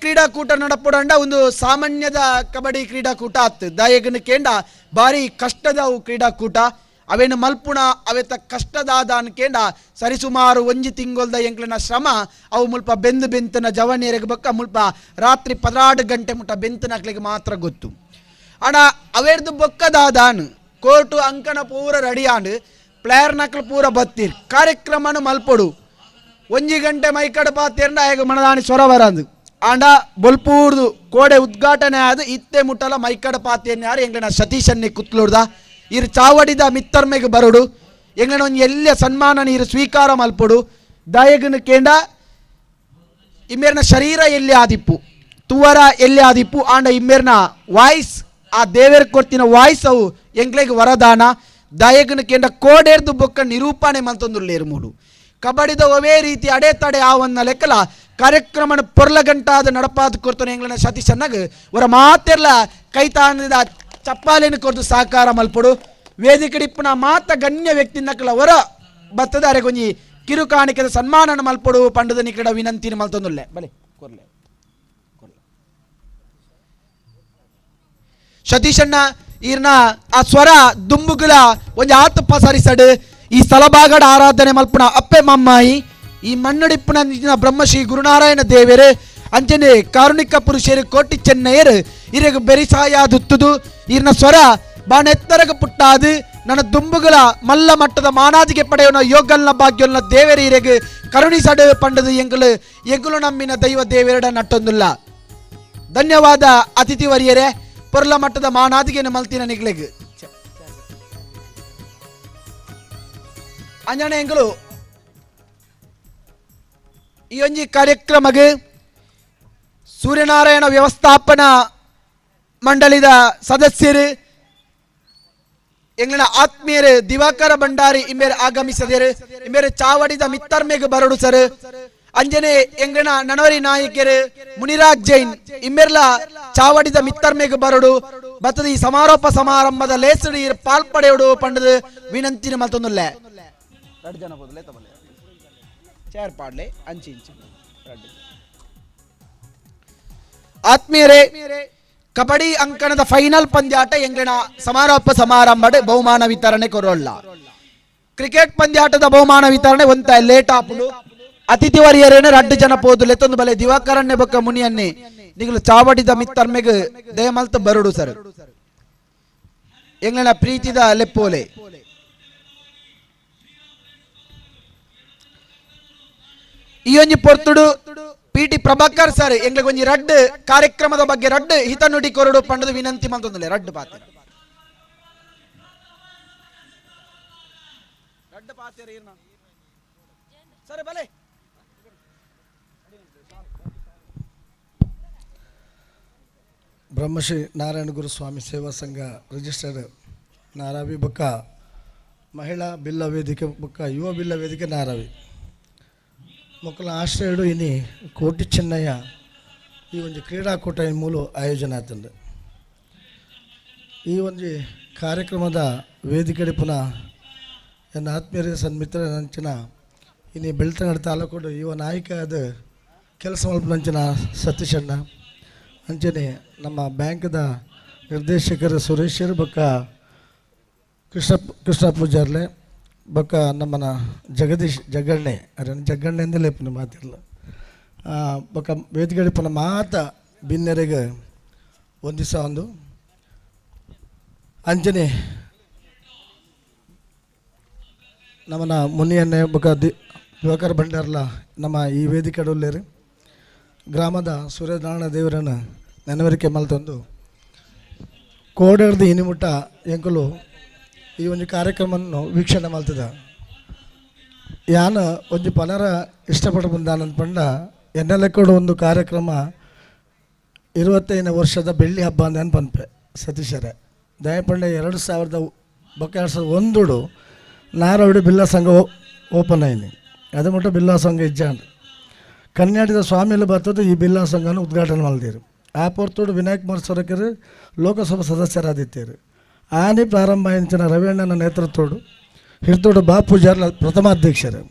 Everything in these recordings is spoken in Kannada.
ಕ್ರೀಡಾಕೂಟ ನಡಪಡಂಡ ಒಂದು ಸಾಮಾನ್ಯದ ಕಬಡ್ಡಿ ಕ್ರೀಡಾಕೂಟ ಆತ್ ದಾಯಗನ ಕೇಂಡ ಭಾರಿ ಕಷ್ಟದ ಅವು ಕ್ರೀಡಾಕೂಟ. ಅವೇನು ಮಲ್ಪುಣ, ಅವೆತ ಕಷ್ಟದಾದ ಅನ್ಕೇಂಡ ಸರಿಸುಮಾರು ಒಂಜಿ ತಿಂಗೊಲ್ದ ಎಂಕ್ಲನ ಶ್ರಮ, ಅವು ಮುಲ್ಪ ಬೆಂದು ಬೆಂತನ ಜವನೇರಿಗೆ ಬಕ್ಕ ಮುಲ್ಪ ರಾತ್ರಿ ಪದಿನಾಡು ಗಂಟೆ ಮುಟ್ಟ ಬೆಂತನಕ್ಲಿಗೆ ಮಾತ್ರ ಗೊತ್ತು. ಅಣ್ಣ ಅವೇರ್ದು ಬೊಕ್ಕದಾದಾನು ಕೋರ್ಟು ಅಂಕಣ ಪೂರ ರೆಡಿಯಾಂಡ್ ಪ್ಲೇಯರ್ ನಕ್ಲು ಪೂರ ಬತ್ತೀರ್. ಕಾರ್ಯಕ್ರಮನು ಮಲ್ಪೊಡು. ಒಂಜಿ ಗಂಟೆ ಮೈಕಡ ಪಾತಿರ್ನ ಹೇಗೆ ಮನದಾಣಿ ಸ್ವರ ಬರಂದು ಆಂಡ ಬೊಲ್ಪೂರ್ದು ಕೋಡೆ ಉದ್ಘಾಟನೆ ಆದ ಇತ್ತೆ ಮುಟ್ಟಲ ಮೈಕಡ ಪಾತಿಯನ್ನು ಯಾರು ಎಂಗನ ಸತೀಶನ್ನಿ ಕುತ್ಲುಡ್ದ ಇರು ಚಾವಡಿದ ಮಿತ್ತರ್ಮೆಗೆ ಬರುಡು. ಎಂಗನ ಒಂದು ಎಲ್ಲ ಸನ್ಮಾನ ನೀರು ಸ್ವೀಕಾರ ಮಲ್ಪಡು. ದಯಗನ ಕೇಂಡ, ಇಮ್ಮೇರ್ನ ಶರೀರ ಎಲ್ಲಿ ಆದಿಪ್ಪು? ತುವರ ಎಲ್ಲಿ ಆದಿಪ್ಪು? ಆಂಡ ಇಮ್ಮೇರ್ನ ವಾಯ್ಸ್, ಆ ದೇವರ ಕೊಡ್ತಿನ ವಾಯ್ಸ್ ಅವು ಎಂಗ್ಲೆಗೆ ವರದಾನ. ದಯಗನ ಕೇಂದ್ರ ಕೋಡೇರ್ದು ಬೊಕ್ಕ ನಿರೂಪಣೆ ಮಂತೊಂದುಲ್ಲೇರು ಮೂಡು. ಕಬಡ್ಡಿದ ಒವೇ ರೀತಿ ಅಡೆತಡೆ ಆವನ್ನ ಲೆಕ್ಕಲ ಕಾರ್ಯಕ್ರಮನ ಪೊರ್ಲ ಗಂಟಾದ ನಡಪಾದ ಕೊರ್ತನೆ ಎಂಗ್ಲನ ಸತೀಶನ್ನಾಗ ಅವರ ಮಾತೆರ್ಲ ಕೈತಾನದ ಚಪ್ಪಾಲೆನ ಕೊರ್ದು ಸಾಕಾರ ಮಲ್ಪಡು. ವೇದಿಕಡಿಪ್ಪನ ಮಾತ ಗಣ್ಯ ವ್ಯಕ್ತಿ ನಕಲ ಹೊರ ಬತ್ತದ ಅರೆಗೊಂಜಿ ಕಿರು ಕಾಣಿಕೆದ ಸನ್ಮಾನನ ಮಲ್ಪಡು, ಪಂಡದ ನಿಕಡ ವಿನಂತಿನ ಮಲ್ತೊಂದುಲ್ಲೆ. ಬಲೆ, ಕೊರ್ಲೆ ಸತೀಶಣ್ಣ, ಈರ್ನ ಆ ಸ್ವರ ದುಂಬುಗಳ ಒಂದು ಆತ ಪಸರಿಸಡು ಈ ಸಲಬಾಗಡ ಆರಾಧನೆ ಮಲ್ಪುನ ಅಪ್ಪೆ ಮಮ್ಮಾಯಿ ಈ ಮಣ್ಣಡಿಪ್ಪುನ ನಿಜಿನ ಬ್ರಹ್ಮಶ್ರೀ ಗುರುನಾರಾಯಣ ದೇವರು ಅಂಚನೆ ಕಾರುಣಿಕ ಪುರುಷರು, ಕೋಟಿ ಚೆನ್ನಯ್ಯರು, ಇರೆಗ ಬೆರಿಸಾಯಾದುತ್ತುದು ಈರ್ನ ಸ್ವರ ಬಾಣೆತ್ತರಗ ಪುಟ್ಟಾದು, ನನ್ನ ದುಂಬುಗಳ ಮಲ್ಲ ಮಟ್ಟದ ಮಾನಾದಿಗೆ ಪಡೆಯೋನ ಯೋಗಲ್ನ ಭಾಗ್ಯಲ್ನ ದೇವರ, ಇರೆಗೆ ಕರುಣಿಸಡು ಪಂಡದು ಎಂಗಳು ಎಂಗುಲು ನಮ್ಮಿನ ದೈವ ದೇವರಡ ನಟ್ಟೊಂದುಲ್ಲ. ಧನ್ಯವಾದ ಅತಿಥಿ ವರಿಯರೇ, ಪೊರ್ಲ ಮಟ್ಟದ ಮಾನಾದಿಗೆ ಮಲ್ತಿನ ನಿಗ್ಲೆಗ್. ಅಂಜನೆ ಎಂಗಳು ಈ ಒಂಜಿ ಕಾರ್ಯಕ್ರಮಗ್ ಸೂರ್ಯನಾರಾಯಣ ವ್ಯವಸ್ಥಾಪನಾ ಮಂಡಳಿದ ಸದಸ್ಯರು, ಎಂಗ್ಲಿನ ಆತ್ಮೀಯರು ದಿವಾಕರ ಭಂಡಾರಿ ಇಮ್ಮೇರು ಆಗಮಿಸದರು. ಇಮ್ಮೇರು ಚಾವಡಿದ ಮಿತ್ತರ್ಮೆಗ್ ಬರಡು ಸರ್. ಅಂಜನೆ ಎಂಗಣ ನನವರಿ ನಾಯಕರು ಮುನಿರಾಜ್ ಜೈನ್ ಇಮ್ಮೆರ್ಲ ಚಾವಡಿದ ಮಿತ್ತರ್ಮೆಗ್ ಬರಡು. ಬತ್ತದ ಈ ಸಮಾರೋಪ ಸಮಾರಂಭದ ಲೇಸಡಿ ಪಾಲ್ಪಡೆಯೋಡು ಪಂಡದು ವಿನಂತಿನ ಮತ್ತೊಂದುಲ್ಲೆ. ಎರಡು ಜನ ಬೋದಲೆ ತಗೊಳ್ಳೆ ಚೇರ್ ಪಾಡ್ಲೆ ಅಂಚಿ ಇಂಚಿ. ಆತ್ಮೀಯರೇ ಕಬಡ್ಡಿ ಅಂಕಣದ ಫೈನಲ್ ಪಂದ್ಯಾಟ ಎಂಗಿನ ಸಮಾರೋಪ ಸಮಾರಂಭಡೆ ಬಹುಮಾನ ವಿತರಣೆ ಕೊರೋಲ್ಲ. ಕ್ರಿಕೆಟ್ ಪಂದ್ಯಾಟದ ಬಹುಮಾನ ವಿತರಣೆ ಒಂತ ಲೇಟ್ ಆಪುಡು. ಅತಿಥಿ ವರಿಯರೇನೆ ರಡ್ಡು ಜನ ಪೋದುಲೆ ತೊಂದು ಬಲೆ ದಿವಾಕರನ್ನೇ ಬೊಕ್ಕ ಮುನಿಯನ್ನೇ ನಿಗಲು ಚಾವಡಿದ ಮಿತ್ತರ್ಮೆಗ್ ದೇಮಲ್ತ ಬರುಡು ಸರ್. ಎಂಗನ ಪ್ರೀತಿದ ಲೆಪ್ಪೋಲೆ. ಈ ಒಂಜಿ ಪೊರ್ತುಡು ಪಿ ಟಿ ಪ್ರಭಾಕರ್ ಸರ್ ಎಂಗ್ಲಿಗೆ ಒಂಜಿ ರಡ್ಡ್ ಕಾರ್ಯಕ್ರಮದ ಬಗ್ಗೆ ರಡ್ಡ್ ಹಿತ ನುಡಿ ಕೊರಡು ಪಂಡದ ವಿನಂತಿ ಮಂತೊಂದುಲೆ ರಡ್ಡ್ ಪಾತ್ರ. ಸರಿ ಬಲೆ ಬ್ರಹ್ಮಶ್ರೀ ನಾರಾಯಣ ಗುರು ಸ್ವಾಮಿ ಸೇವಾ ಸಂಘ ರಿಜಿಸ್ಟರ್ ನಾರಾವಿ ಬುಕ್ಕ ಮಹಿಳಾ ಬಿಲ್ಲ ವೇದಿಕೆ ಬುಕ್ಕ ಯುವ ಬಿಲ್ಲ ವೇದಿಕೆ ನಾರಾವಿ. ಮೊಕ್ಕಲ ಆಶ್ರಯಡು ಇನಿ ಕೋಟಿ ಚೆನ್ನಯ್ಯ ಈ ಒಂದು ಕ್ರೀಡಾಕೂಟ ಮೂಲ ಆಯೋಜನೆ ಆತಂದು. ಈ ಒಂದು ಕಾರ್ಯಕ್ರಮದ ವೇದಿಕೆ ಪುನ ನನ್ನ ಆತ್ಮೀಯರ ಸನ್ಮಿತ್ರ ನಂಚಿನ ಇನಿ ಬೆಳ್ತಂಗಡ ತಾಲೂಕು ಯುವ ನಾಯಕ ಅದು ಕೆಲಸ ಸತೀಶ್ ಅಣ್ಣ, ಅಂಚನೆ ನಮ್ಮ ಬ್ಯಾಂಕ್ದ ನಿರ್ದೇಶಕರು ಸುರೇಶರು ಬಕ್ಕ ಕೃಷ್ಣ ಕೃಷ್ಣ ಪೂಜಾರ್ಲೆ ಬೊಕ್ಕ ನಮ್ಮನ ಜಗದೀಶ್ ಜಗ್ಗಣ್ಣೆ ಅರೆ ಜಗ್ಗಣ್ಣೆ ಅಂದಲೇ ಪುನಃ ಮಾತಿರಲ್ಲ ಬೊಕ್ಕ ಪುನಃ ಮಾತ ಬಿನ್ನೆರೆಗೆ ಒಂದು ದಿವಸ ಒಂದು ಅಂಜನೆ ನಮ್ಮನ ಮುನಿಯನ್ನೇ ಬೊಕ್ಕ ದಿ ಯುವಕರ ಭಂಡಾರ್ಲ ನಮ್ಮ ಈ ವೇದಿಕೆ ಅಡುಲ್ಲೇರಿ ಗ್ರಾಮದ ಸೂರ್ಯನಾರಾಯಣ ದೇವರನ್ನು ನೆನವರಿಕೆ ಮಲ್ತೊಂದು ಕೋಡರ್ದು ಇನಿಮುಟ್ಟ ಎಂಕುಲು ಈ ಒಂದು ಕಾರ್ಯಕ್ರಮವನ್ನು ವೀಕ್ಷಣೆ ಮಾಡ್ತದ ಯಾನ ಒಂದು ಪನರ ಇಷ್ಟಪಟ್ಟು ಬಂದಾನಂತ ಪಂಡ ಕೂಡ ಒಂದು ಕಾರ್ಯಕ್ರಮ ಇರುವತ್ತೈದನೇ ವರ್ಷದ ಬೆಳ್ಳಿ ಹಬ್ಬ ಅಂತ ನೆನ್ಪನ್ಪೆ, ಸತೀಶರೇ. ದಯಪಂಡೆ ಎರಡು ಸಾವಿರದ ಬೊಕ್ಕ ಎರಡು ಸಾವಿರದ ಒಂದುಡು ನಾರವಡಿ ಬಿಲ್ಲಾ ಸಂಘ ಓಪನ್ ಆಯ್ನಿ. ಅದು ಮಟ್ಟ ಬಿಲ್ಲಾ ಸಂಘ ಇಜ್ಜಾಂಡ್ ಕನ್ನಡದ ಸ್ವಾಮಿಯಲ್ಲಿ ಬರ್ತದೆ, ಈ ಬಿಲ್ಲಾ ಸಂಘನ ಉದ್ಘಾಟನೆ ಮಾಡಿದಿರು. ಆ ಪೊರ್ತೋಡು ವಿನಾಯಕ್ ಕುಮಾರ್ ಸೊರಕರು ಲೋಕಸಭಾ ಸದಸ್ಯರಾದಿದ್ದೇರು ಆನೆ ಪ್ರಾರಂಭ ಎಂಚಿನ ರವಿಯಣ್ಣನ ನೇತೃತ್ವಡು ಹಿರ್ತೋಡು ಬಾ ಪೂಜಾರ್ಲ ಪ್ರಥಮಾಧ್ಯಕ್ಷರು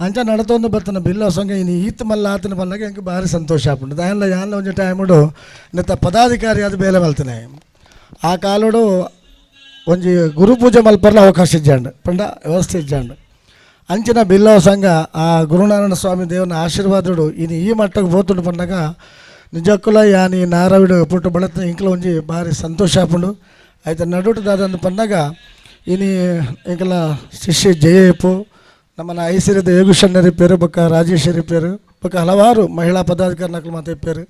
ಅಂಚ ನಡತೊಂದು ಬತ್ತನ ಬಿಲ್ಲ ಸಂಗ ಇನ್ನು ಈತ್ ಮಲ್ಲ ಆತನ ಬಂದಾಗ ಎಂಗೆ ಭಾರಿ ಸಂತೋಷ ಆಪುಂಡು ದಾಯನ್ಲ ಯಾನ್ಲ ಒಂಜಿ ಟೈಮುಡು ನೆತ್ತ ಪದಾಧಿಕಾರಿ ಅದು ಬೇಲೆ ಮಲ್ತನೆ ಆ ಕಾಲೋಡು ಒಂಜಿ ಗುರು ಪೂಜೆ ಮಲ್ಪರ್ಲ ಅವಕಾಶ ಇಜ್ಜಾಂಡು ಪಂಡ ವ್ಯವಸ್ಥೆ ಇಜ್ಜಾಂಡು ಅಂಚಿನ ಬಿಲ್ಲವ ಸಂಘ ಆ ಗುರುನಾರಾಯಣ ಸ್ವಾಮಿ ದೇವನ ಆಶೀರ್ವಾದಡು ಇನ್ನು ಈ ಮಟ್ಟಕ್ಕೆ ಹೋತುಂಡು ಪಂಡಾಗ ನಿಜಕ್ಕೂಲ ಯಾನಿ ನಾರಾವಿಡು ಪುಟ್ಟು ಬಳತ ಇಂಕ್ಲ ಒಂಜಿ ಭಾರಿ ಸಂತೋಷ ಆಪುಂಡು ಆಯ್ತು ನಡುಟು ದಾದಂದು ಪಂಡಾಗ ಇನಿ ಎಂಕಲ ಶಿಷ್ಯ ಜಯಪ್ಪು ನಮ್ಮನ ಐಸಿರಿದ ಯೋಗೇಶ್ವರಿ ಪೇರು, ಬಕ್ಕ ರಾಜೇಶ್ವರಿ ಪೇರು, ಬಕ್ಕ ಹಲವಾರು ಮಹಿಳಾ ಪದಾಧಿಕಾರಿಗಳು ಮಾತೆ ಪೇರು.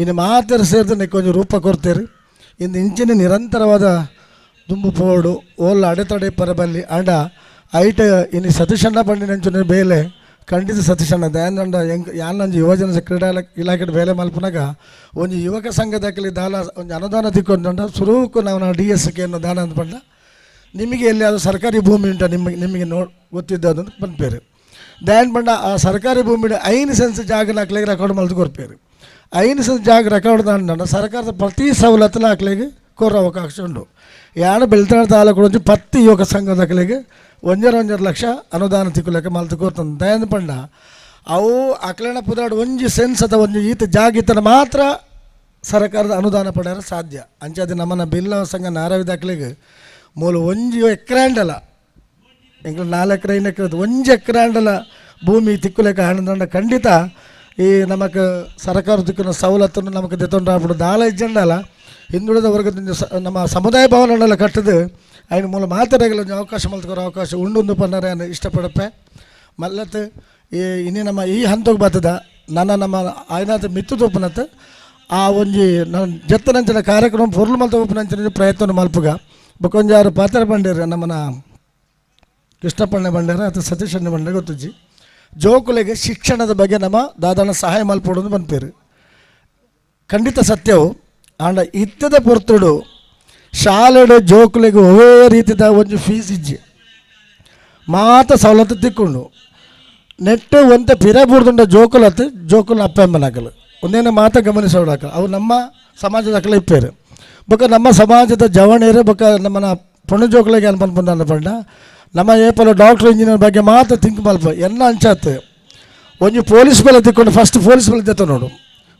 ಇನ್ನು ಮಾತರ ಸೇರಿದ ನೆಕ್ಕೊಂದು ರೂಪ ಕೊರ್ತೇರು. ಇಂದು ಇಂಚಿನ ನಿರಂತರವಾದ ದುಂಬು ಪೋಡು ಓಲ್ಲ ಅಡೆತಡೆ ಪರಬಲ್ಲಿ ಅಂಡ, ಐಟ ಇನ್ನು ಸತೀಶಣ್ಣ ಬಂಡಿನಂಚಿನ ಬೇಲೆ ಖಂಡಿತ ಸತೀಶಣ್ಣ ದಯಾನಂದ ಹೆಂಗ್ ಯಾನಂಜಿ ಯುವಜನ ಕ್ರೀಡಾ ಇಲಾ- ಇಲಾಖೆ ಬೇಲೆ ಮಲ್ಪನಾಗ ಒಂದು ಯುವಕ ಸಂಘದಾಗಲಿ ದಾಲ ಒಂದು ಅನುದಾನ ತಿಕ್ಕೊಂಡ ಸುರೂಕು ನಾವು ಡಿ ಎಸ್ ಅನ್ನೋ ದಾನ ಬಂದ ನಿಮಗೆ ಎಲ್ಲಿ ಅದು ಸರ್ಕಾರಿ ಭೂಮಿ ಉಂಟ ನಿಮಗೆ ನಿಮಗೆ ನೋ ಗೊತ್ತಿದ್ದು ಅಂತ ಬಂದ್ಪೇರು. ದಯಾನ್ ಬಂಡ ಆ ಸರ್ಕಾರಿ ಭೂಮಿ ಐನು ಸೆನ್ಸ್ ಜಾಗ ಹಾಕ್ಲಿಕ್ಕೆ ರೆಕಾರ್ಡ್ ಮಲ್ದು ಕೊರ್ಪೇರು ಐನು ಸೆನ್ಸ್ ಜಾಗ ರೆಕಾರ್ಡ್ ದಾಂಡ ಸರ್ಕಾರದ ಪ್ರತಿ ಸವಲತ್ತುಲ ಹಾಕ್ಲಿಕ್ಕೆ ಕೋರ ಅವಕಾಶ ಉಂಟು. ಯಾಣ ಬೆಳ್ತಾಳ ತಾಲೂಕು ಪತ್ತು ಯುವಕ ಸಂಘದ ಹಾಕ್ಲಿಕ್ಕೆ ಒಂಜರ ಒಂಜರ ಲಕ್ಷ ಅನುದಾನ ತಿಕ್ಕಲೆಕ್ಕ ಮಲ್ತು ಕೋರ್ತಂದು ದಯನ್ ಪಂಡ, ಅವು ಅಕ್ಲಣ ಪುದಾಡು ಒಂಜಿ ಸೆನ್ಸ್ ಅಥವಾ ಒಂಜಿ ಈತ ಜಾಗಿತನ ಮಾತ್ರ ಸರ್ಕಾರದ ಅನುದಾನ ಪಡೆಯಲು ಸಾಧ್ಯ. ಅಂಚಾದ ನಮ್ಮನ್ನ ಬಿಲ್ಲ ಸಂಘ ನಾರಾವಿದ ದಾಖಲೆಗೆ ಮೂಲ ಒಂಜಿ ಎಕ್ರಾಂಡಲ ಎಂಗ್ಲ ನಾಲ್ಕು ಎಕರೆ ಐದು ಎಕರೆ ಒಂಜಿ ಎಕ್ರಾಂಡಲ ಭೂಮಿ ತಿಕ್ಕುಲೆಕ್ಕ ಹಣದಂಡ ಖಂಡಿತ ಈ ನಮಕ್ ಸರ್ಕಾರ ದಿಕ್ಕಿನ ಸವಲತ್ತನ್ನು ನಮಗೆ ದೆತ್ತೊಂಡು ಆಗ್ಬಿಡು ದಾಳ ಇಜ್ಜಂಡಲ್ಲ ಹಿಂದುಳಿದ ವರ್ಗದಿಂದ ನಮ್ಮ ಸಮುದಾಯ ಭವನಗಳೆಲ್ಲ ಕಟ್ಟದು ಆಯ್ನ ಮೂಲ ಮಾತಾಡಗಲ ಅವಕಾಶ ಮಲ್ತ್ಕೊರೋ ಅವಕಾಶ ಉಂಡು ಪನ್ನರೆ ಅನ್ನೋ ಇಷ್ಟಪಡಪ್ಪೆ. ಮಲ್ಲತ್, ಈ, ಇನ್ನೇ ನಮ್ಮ ಈ ಹಂತಕ್ಕೆ ಬರ್ತದ, ನನ್ನ ನಮ್ಮ ಆಯ್ನಾದ ಮಿತ್ತು ತೋಪನತ್, ಆ ಒಂಜಿ ನನ್ನ ಜತ್ತನಂಚಿನ ಕಾರ್ಯಕ್ರಮ ಪೊರ್ಲು ಮಲ್ತ ಉಪನಂಚಿನ ಪ್ರಯತ್ನ ಮಲ್ಪುಗ. ಬೊಕೊಂಜಾರು ಪಾತ್ರ ಬಂಡೇರ, ನಮ್ಮನ ಕೃಷ್ಣಪ್ಪಣ್ಣ ಬಂಡೇರ, ಅಥವಾ ಸತೀಶ್ ಅಣ್ಣ ಬಂಡೇರ ಗೊತ್ತಿಜ್ಜಿ. ಜೋಕುಲೆಗೆ ಶಿಕ್ಷಣದ ಬಗ್ಗೆ ನಮ್ಮ ದಾದಾನ ಸಹಾಯ ಮಲ್ಪಡೋದು ಬಂದ್ಪೇರು. ಖಂಡಿತ ಸತ್ಯವು. ಆಂಡ ಇತ್ತದ ಪೊರ್ತುಡು ಶಾಲೆಡು ಜೋಕುಲೆಗೆ ಒವೇ ರೀತಿದ ಒಂದು ಫೀಸ್ ಇಜ್ಜಿ. ಮಾತ ಸವಲತ್ತು ತಿಕ್ಕೊಂಡು. ನೆಟ್ಟು ಒಂತೆ ಪಿರ ಬುಡ್ದುಂಡ ಜೋಕುಲತ್ತು ಜೋಕುಲ ಅಪ್ಪೆಂಬನಾಕಲು ಒಂದೇನೋ ಮಾತ ಗಮನಿಸೋಡಾಕ ಅವು ನಮ್ಮ ಸಮಾಜದ ಅಕಲ ಇಪ್ಪೇರು. ಬೊಕ ನಮ್ಮ ಸಮಾಜದ ಜವಣೇರು ಬೊಕ್ಕ ನಮ್ಮನ ಪೊಣ್ಣು ಜೋಕುಲಿಗೆ ಅನ್ಪನ್ಪಂದ ಪಂಡ, ನಮ್ಮ ಏಪಲ ಡಾಕ್ಟರ್ ಇಂಜಿನಿಯರ್ ಬಗ್ಗೆ ಮಾತ್ರ ತಿಂಕ್ ಮಲ್ಪ. ಎನ್ನ ಅಂಚಾತ್ ಒಂದು ಪೊಲೀಸ್ ಮೇಲೆ ತಿಕ್ಕೊಂಡು ಫಸ್ಟ್ ಪೊಲೀಸ್ ಮೇಲೆ ತೆತ್ತ ನೋಡು.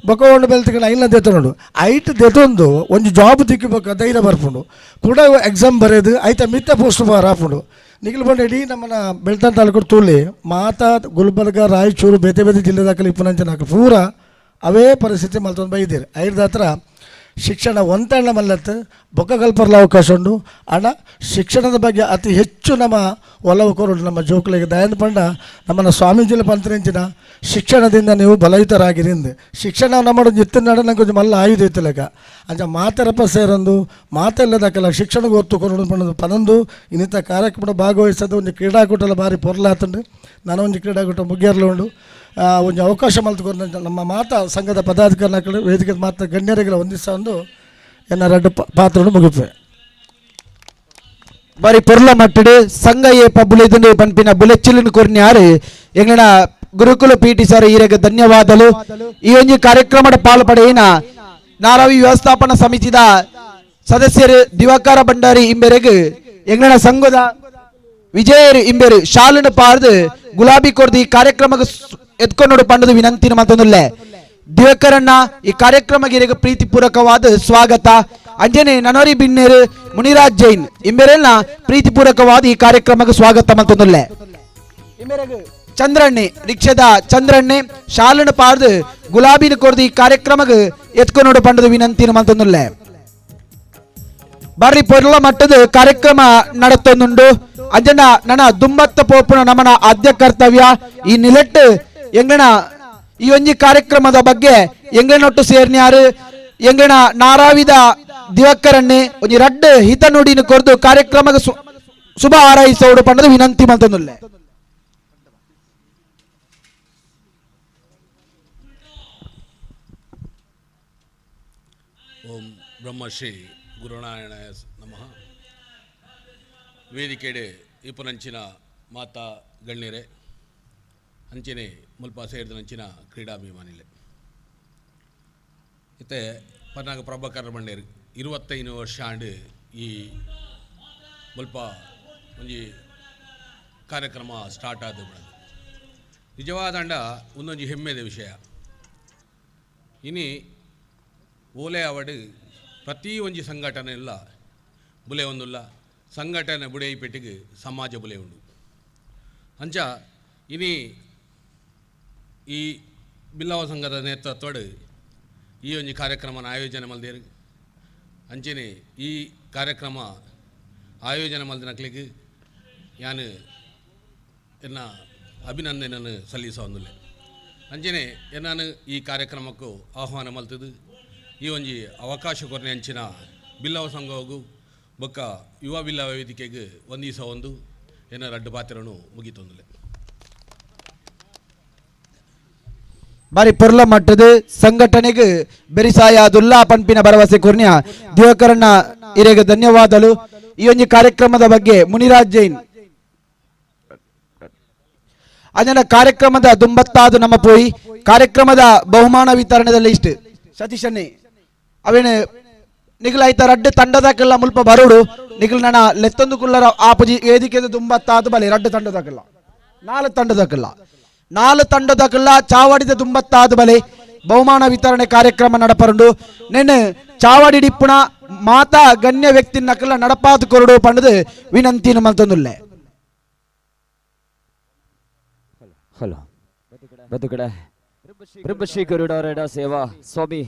ಬೊಕ್ಕ ಒಂದು ಬೆಲೆ ತಿಕ್ಕೊಂಡು ಐನ ದೆತ್ತ ನೋಡು ಐಟ್ ದೆತ್ತೊಂದು ಒಂಜಿ ಜಾಬ್ ತಿಕ್ಕಿಬೇಕ ಧೈರ್ಯ ಬರ್ಪುಂಡು ಕೂಡ ಎಕ್ಸಾಮ್ ಬರೆದು ಐತ ಮಿತ್ತ ಪೋಸ್ಟ್ ಬಾರ್ ಹಾಪುಂಡು ನಿಖಿಲ್ ಬಂಡ ಇಡೀ ನಮ್ಮನ ಬೆಳ್ತನ್ ತಾಲೂಕು ತೂಲಿ ಮಾತಾ ಗುಲ್ಬರ್ಗ ರಾಯಚೂರು ಬೇತೆ ಬೇತೆ ಜಿಲ್ಲೆದಾಕಲಿ ಇಪ್ಪನಂಚ ನಾಲ್ಕು ಪೂರ ಅವೇ ಪರಿಸ್ಥಿತಿ ಮಲ್ತೊಂದು ಬೈದಿರಿ ಐದ ಹತ್ರ ಶಿಕ್ಷಣ ಒಂತಣ್ಣ ಮಲ್ಲತ್ತು ಬೊಕ್ಕ ಕಲ್ಪರ್ಲ ಅವಕಾಶ ಉಂಡು. ಅಣ್ಣ, ಶಿಕ್ಷಣದ ಬಗ್ಗೆ ಅತಿ ಹೆಚ್ಚು ನಮ್ಮ ಒಲವು ಕೊರು ನಮ್ಮ ಜೋಕುಲಿಗೆ. ದಯನ್ ಪಂಡ, ನಮ್ಮನ್ನು ಸ್ವಾಮೀಜಿಲ ಪಂತ್ರಿಂಚಿನ ಶಿಕ್ಷಣದಿಂದ ನೀವು ಬಲಯುತರಾಗಿರಿಂದ ಶಿಕ್ಷಣ ನಮ್ಮ ಜಿತ್ತಿನ ನಡ ನಂಗೆ ಕೊಂಚ ಮಲ್ಲ ಆಯುಧ ಇತ್ತಲಕ ಅಂಚ ಮಾತೆರಪ್ಪ ಸೇರೊಂದು ಮಾತೆಲ್ಲದಕ್ಕಲ್ಲ ಶಿಕ್ಷಣಕ್ಕೆ ಒತ್ತು ಕೊರಡು ಪಣ್ಣದು ಪನಂದು ಇನ್ನಿತ ಕಾರ್ಯಕ್ರಮ ಭಾಗವಹಿಸೋದು ಒಂದು ಕ್ರೀಡಾಕೂಟಲ ಭಾರಿ ಪೊರ್ಲಾತಂಡು. ನಾನು ಒಂದು ಕ್ರೀಡಾಕೂಟ ಮುಗಿಯರ್ಲು ಉಂಡು. ಒಂದು ಅವಕಾಶ ಮಲ್ತುಕೊಂಡು ನಮ್ಮ ಮಾತಾ, ಸಂಘದ ಪದಾಧಿಕಾರಿಗಳು ವೇದಿಕೆ ಮಾತ ಗಣ್ಯರಿಗೆಲ್ಲ ಒಂದಿಸ ಒಂದು ಎನ್ನ ರೆಡ್ಡು ಪ- ಪಾತ್ರವನ್ನು ಮುಗಿಪೆ. ಮಟ್ಟಡು ಸಂಘ ಏ ಪಬ್ಬುಲಿದು ಪನ್ಪಿನ ಬುಲೆಚ್ಚಿಲಿನ ಕೊರ್ನ್ಯಾರು ಎಂಗಣ ಗುರುಕುಲ ಪೀಟಿ ಸರ್ ಈರೆಗ ಧನ್ಯವಾದಲು. ಈ ಒಂದು ಕಾರ್ಯಕ್ರಮದ ಪಾಲ್ಪಡೆಯಿನ ನಾರಾವಿ ವ್ಯವಸ್ಥಾಪನಾ ಸಮಿತಿದ ಸದಸ್ಯರು ದಿವಾಕರ ಭಂಡಾರಿ ಇಂಬೆರೆಗ್ ಎಂಗನ ಸಂಘದ ವಿಜಯರು ಇಂಬೆರು ಶಾಲಿನ ಪಾರ್ದು ಗುಲಾಬಿ ಕೊರ್ದು ಈ ಕಾರ್ಯಕ್ರಮಕ್ಕೆ ಎತ್ಕೊಂಡು ಪಂಡದು ವಿನಂತಿನ ಮತ್ತೊಂದುಲ್ಲೆ ದಿವಕರಣ್ಣ, ಈ ಕಾರ್ಯಕ್ರಮಗಿರಿಗೆ ಪ್ರೀತಿಪೂರ್ವಕವಾದ ಸ್ವಾಗತ. ಅಂಜನೆ, ನನೋರಿ ಬಿನ್ನೇರು, ಮುನಿರಾಜ್ ಜೈನ್ ಇಂಬೆರೆಲ್ಲ ಪ್ರೀತಿಪೂರ್ವಕವಾದ ಈ ಕಾರ್ಯಕ್ರಮಕ್ಕೆ ಸ್ವಾಗತ ಮತ್ತೊಂದುಲ್ಲೆ ಚಂದ್ರಣ್ಣೆ, ರಿಕ್ಷದ ಚಂದ್ರಣ್ಣೆ, ಶಾಲನ ಪಾರ್ದು ಗುಲಾಬಿನ ಕೊರ್ದು ಈ ಕಾರ್ಯಕ್ರಮಕ್ಕೆ ಎತ್ಕೊಂಡು ಪಂಡದು ವಿನಂತಿನ ಮತ್ತೊಂದುಲ್ಲೆ ಬರ್ರಿ ಪೊರ್ಲ ಮಟ್ಟದ ಕಾರ್ಯಕ್ರಮ ನಡತೊಂದುಂಡು. ಅಂಜನ ನನ್ನ ದುಮ್ಮತ್ತ ಪೋಪುನ ನಮನ ಆದ್ಯ ಕರ್ತವ್ಯ. ಈ ನಿಲೆಟ್ಟು ಎಂಗಣ ಈ ಒಂಜಿ ಕಾರ್ಯಕ್ರಮದ ಬಗ್ಗೆ ಎಂಗಣೊಟ್ಟು ಸೇರ್ನ್ಯಾರು ಎಂಗಣ ನಾರಾವಿದ ದಿವಕ್ಕರನ್ನೇ ಒಂಜಿ ರಡ್ಡ್ ಹಿತ ನುಡಿನ ಕೊರ್ದು ಕಾರ್ಯಕ್ರಮದ ಶುಭ ಹಾರೈಸೋಡು ಪಂಡದು ವಿನಂತಿ ಮಂತನುಲ್ಲೆ ಓಂ ಬ್ರಹ್ಮಶ್ರೀ ಗುರುನಾರಾಯಣ ನಮಃ. ವೇದಿಕೆಡೆ ಇಪ್ಪನಂಚಿನ ಮಾತಾ ಗಣ್ಯರೇ, ಅಂಚಿನೆ ಮುಲ್ಪ ಸೇರಿದಂಚಿನ ಕ್ರೀಡಾಭಿಮಾನಿಲೆ. ಇತ್ತೆ ಪನ್ನಾಗ ಪ್ರಭಾಕರ್ ಮಂಡೇರ್ ಇರುವತ್ತೈದು ವರ್ಷ ಆಂಡು ಈ ಮುಲ್ಪ ಒಂಜಿ ಕಾರ್ಯಕ್ರಮ ಸ್ಟಾರ್ಟ್ ಆದ ನಿಜವಾದಂಡ ಒಂದೊಂದು ಹೆಮ್ಮೆದ ವಿಷಯ. ಇನಿ ಓಲೆ ಅವಡು ಪ್ರತಿ ಒಂಜಿ ಸಂಘಟನೆ ಇಲ್ಲ, ಬುಲೆ ಒಂದುಲ್ಲ ಸಂಘಟನೆ ಬುಡೆ ಪೆಟ್ಟಿಗೆ ಸಮಾಜ ಬುಲೆ ಉಂಡು. ಅಂಚ ಇನಿ ಈ ಬಿಲ್ಲವ ಸಂಘದ ನೇತೃತ್ವಡು ಈ ಒಂಜಿ ಕಾರ್ಯಕ್ರಮನ ಆಯೋಜನೆ ಮಲ್ದೇರು ಅಂಚನೆ ಈ ಕಾರ್ಯಕ್ರಮ ಆಯೋಜನೆ ಮಲ್ದಿನಕ್ಲಿಗೆ ಯಾನು ಎನ್ನ ಅಭಿನಂದನೆಯನ್ನು ಸಲ್ಲಿಸ ಒಂದುಲ್ಲೆ ಅಂಚನೆ ಎನ್ನಾನು ಈ ಕಾರ್ಯಕ್ರಮಕ್ಕೂ ಆಹ್ವಾನ ಮಲ್ತದು. ಈ ಒಂಜಿ ಅವಕಾಶ ಕೊರನೆ ಅಂಚಿನ ಬಿಲ್ಲವ ಸಂಘವು ಬೊಕ್ಕ ಯುವ ಬಿಲ್ಲವ ವೇದಿಕೆಗೆ ಒಂದಿಸ ಒಂದು ಎನ್ನ ರಡ್ಡು ಪಾತ್ರನು ಮುಗಿತೊಂದುಲೆ ಬಾರಿ ಪೊರ್ಲ ಮಟ್ಟದ ಸಂಘಟನೆಗೆ ಬೆರಿಸಾಯಾದುಲ್ಲಾ ಪಂಪಿನ ಭರವಸೆ ಕೊರ್ನ್ಯ ದಿವಕರಣ್ಣ ಇರೆಗೆ ಧನ್ಯವಾದಗಳು. ಈ ಒಂದು ಕಾರ್ಯಕ್ರಮದ ಬಗ್ಗೆ ಮುನಿರಾಜ್ ಜೈನ್. ಅದನ್ನ ಕಾರ್ಯಕ್ರಮದ ದುಂಬತ್ತಾದು ನಮ್ಮ ಪೋಯಿ. ಕಾರ್ಯಕ್ರಮದ ಬಹುಮಾನ ವಿತರಣೆದಲ್ಲಿ ಇಷ್ಟು. ಸತೀಶನ್ನೇ ಅವೇನು ನಿಗಲಾಯ್ತ ರಡ್ಡು ತಂಡದಕ್ಕೆಲ್ಲ ಮುಲ್ಪ ಬರೋಡು. ನಿಗಲ್ ನನ್ನ ಲೆತ್ತೊಂದು ಕುಲ್ಲರ ಆಪುಜಿ ವೇದಿಕೆ ದುಂಬತ್ತಾದು ಬಲಿ, ರಡ್ಡು ತಂಡದಕ್ಕೆಲ್ಲ ನಾಲ್ಕು ತಂಡದಕ್ಕೆಲ್ಲ ನಾಲ್ಕು ತಂಡದಕ್ಕೆಲ್ಲ ಚಾವಡಿದ ದುಂಬತ್ತಾದ ಬಲೆ ಬಹುಮಾನ ವಿತರಣೆ ಕಾರ್ಯಕ್ರಮ ನಡಪರುಂಡು. ನೆನ್ನೆ ಚಾವಡಿ ಡಿಪ್ಪುಣ ಮಾತಾ ಗಣ್ಯ ವ್ಯಕ್ತಿನಕ್ಕೆಲ್ಲ ನಡಪಾದು ಕೊರಡು ಪಂಡದು ವಿನಂತಿನ ಮಲ್ತೊಂದುಲ್ಲೆ ಹಲೋ. ಬದುಕಡೆ ಬ್ರಹ್ಮಶ್ರೀ ಸೇವಾ ಸ್ವಾಮಿ.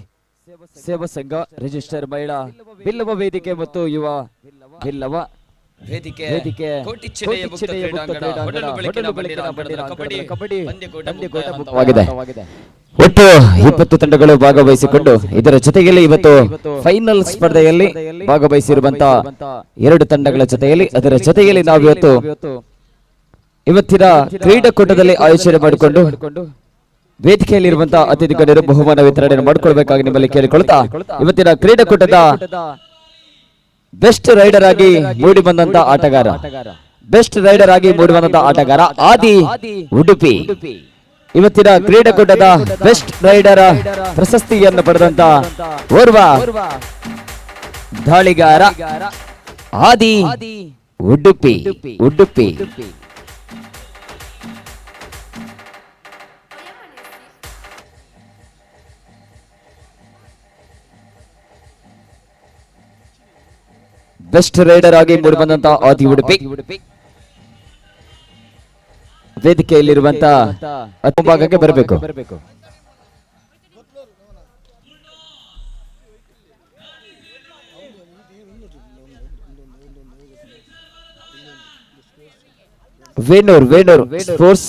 ಸೇವಾ ಸಂಘ, ರಿಜಿಸ್ಟರ್ ಮಹಿಳಾ, ಬಿಲ್ಲವ ವೇದಿಕೆ ಮತ್ತು ಯುವ, ಬಿಲ್ಲವ ವೇದಿಕೆ ಕಬಡ್ಡಿ ಕಬಡ್ಡಿ. ಒಟ್ಟು ಇಪ್ಪತ್ತು ತಂಡಗಳು ಭಾಗವಹಿಸಿಕೊಂಡು ಇದರ ಜೊತೆಯಲ್ಲಿ ಇವತ್ತು ಫೈನಲ್ ಸ್ಪರ್ಧೆಯಲ್ಲಿ ಭಾಗವಹಿಸಿರುವಂತಹ ಎರಡು ತಂಡಗಳ ಜೊತೆಯಲ್ಲಿ ಅದರ ಜೊತೆಯಲ್ಲಿ ನಾವು ಇವತ್ತು ಇವತ್ತಿನ ಕ್ರೀಡಾಕೂಟದಲ್ಲಿ ಆಯೋಜನೆ ಮಾಡಿಕೊಂಡು ವೇದಿಕೆಯಲ್ಲಿರುವಂತಹ ಅತಿಥಿ ಗಣ್ಯರು ಬಹುಮಾನ ವಿತರಣೆ ಮಾಡಿಕೊಳ್ಬೇಕಾಗಿ ನಿಮ್ಮಲ್ಲಿ ಕೇಳಿಕೊಳ್ತಾ ಇವತ್ತಿನ ಕ್ರೀಡಾಕೂಟದ ಬೆಸ್ಟ್ ರೈಡರ್ ಆಗಿ ಮೂಡಿ ಬಂದಂತ ಆಟಗಾರ. ಬೆಸ್ಟ್ ರೈಡರ್ ಆಗಿ ಮೂಡಿ ಬಂದಂತ ಆಟಗಾರ ಆದಿ ಉಡುಪಿ. ಇವತ್ತಿನ ಕ್ರೀಡಾಕೂಟದ ಬೆಸ್ಟ್ ರೈಡರ್ ಪ್ರಶಸ್ತಿಯನ್ನು ಪಡೆದಂತ ಓರ್ವ ದಾಳಿಗಾರ ಆದಿ ಉಡುಪಿ. ಉಡುಪಿ. ಬೆಸ್ಟ್ ರೈಡರ್ ಆಗಿ ಮೂಡಿ ಬಂದಂತ ಆದಿ ಉಡುಪಿ. ವೇದಿಕೆಯಲ್ಲಿರುವಂತ ಭಾಗಕ್ಕೆ ಬರಬೇಕು. ವೇಣೂರ್ ವೇಣೂರ್ ಸ್ಪೋರ್ಟ್ಸ್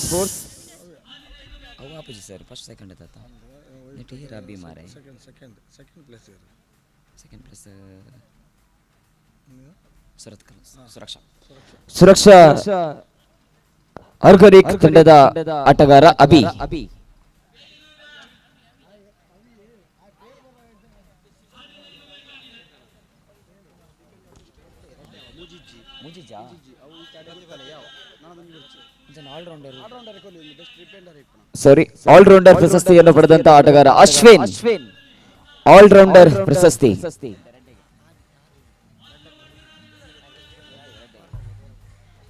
ಅವು ಆಪೋಸಿಟ್ ಸರ್ ಫಸ್ಟ್ ಸೆಕೆಂಡ್ ತಾತ. ನೆಟ್ ಹೀರ ಅಬ್ಬಿ ಮಾರೆ ಸೆಕೆಂಡ್ ಪ್ಲಸ್ ಸುರತ್ ಸುರಕ್ಷಾ ಸುರಕ್ಷಾ. ಆರ್ಗಾನಿಕ್ ತಂಡದ ಆಟಗಾರ ಅಭಿ. ಅಭಿ. ಸಾರಿ ಆಲ್ರೌಂಡರ್ ಪ್ರಶಸ್ತಿಯನ್ನು ಪಡೆದಂತ ಆಟಗಾರ ಅಶ್ವಿನ್. ಆಲ್ರೌಂಡರ್ ಪ್ರಶಸ್ತಿ.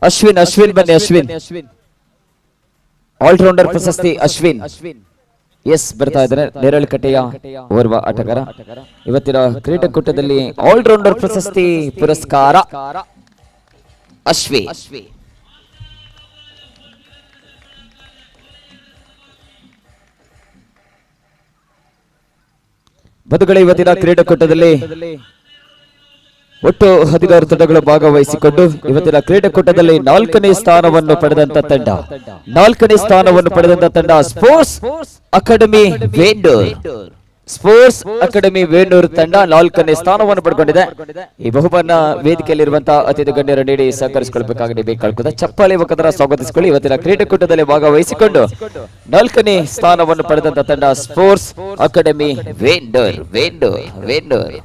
ಅಶ್ವಿನ್ ಅಶ್ವಿನ್ ಬನ್ನಿ ಅಶ್ವಿನ್ ಆಲ್ರೌಂಡರ್ ಪ್ರಶಸ್ತಿ ಅಶ್ವಿನ್. ಎಸ್ ಬರ್ತಾ ಇದ್ದಾರೆ. ನೇರಳಕಟ್ಟೆಯ ಓರ್ವ ಆಟಗಾರ. ಇವತ್ತಿನ ಕ್ರೀಡಾಕೂಟದಲ್ಲಿ ಆಲ್ರೌಂಡರ್ ಪ್ರಶಸ್ತಿ ಪುರಸ್ಕಾರ. ಅಶ್ವಿ. ಬದುಗಳ ಇವತ್ತಿನ ಕ್ರೀಡಾಕೂಟದಲ್ಲಿ ಒಟ್ಟು ಹದಿನಾರು ತಂಡಗಳು ಭಾಗವಹಿಸಿಕೊಂಡು ಇವತ್ತಿನ ಕ್ರೀಡಾಕೂಟದಲ್ಲಿ ನಾಲ್ಕನೇ ಸ್ಥಾನವನ್ನು ಪಡೆದಂತ ತಂಡ. ನಾಲ್ಕನೇ ಸ್ಥಾನವನ್ನು ಪಡೆದಂತ ತಂಡ sports academy Venur. Sports academy Venur ತಂಡ ನಾಲ್ಕನೇ ಸ್ಥಾನವನ್ನು ಪಡ್ಕೊಂಡಿದೆ ಈ ಬಹುಮಾನ ವೇದಿಕೆಯಲ್ಲಿರುವಂತಹ ಅತಿಥಿ ಗಣ್ಯರು ನೀಡಿ ಸಹಕರಿಸಿಕೊಳ್ಬೇಕಾಗಿ ಬೇಕಾಗುತ್ತದೆ ಚಪ್ಪಾಳಿ ಮುಖಾಂತರ ಸ್ವಾಗತಿಸಿಕೊಳ್ಳಿ. ಇವತ್ತಿನ ಕ್ರೀಡಾಕೂಟದಲ್ಲಿ ಭಾಗವಹಿಸಿಕೊಂಡು ನಾಲ್ಕನೇ ಸ್ಥಾನವನ್ನು ಪಡೆದಂತ ತಂಡ ಸ್ಪೋರ್ಟ್ಸ್ ಅಕಾಡೆಮಿ ವೇಂಡೂರ್. ವೇಂಡೂರ್ ವೇಂಡೂರ್.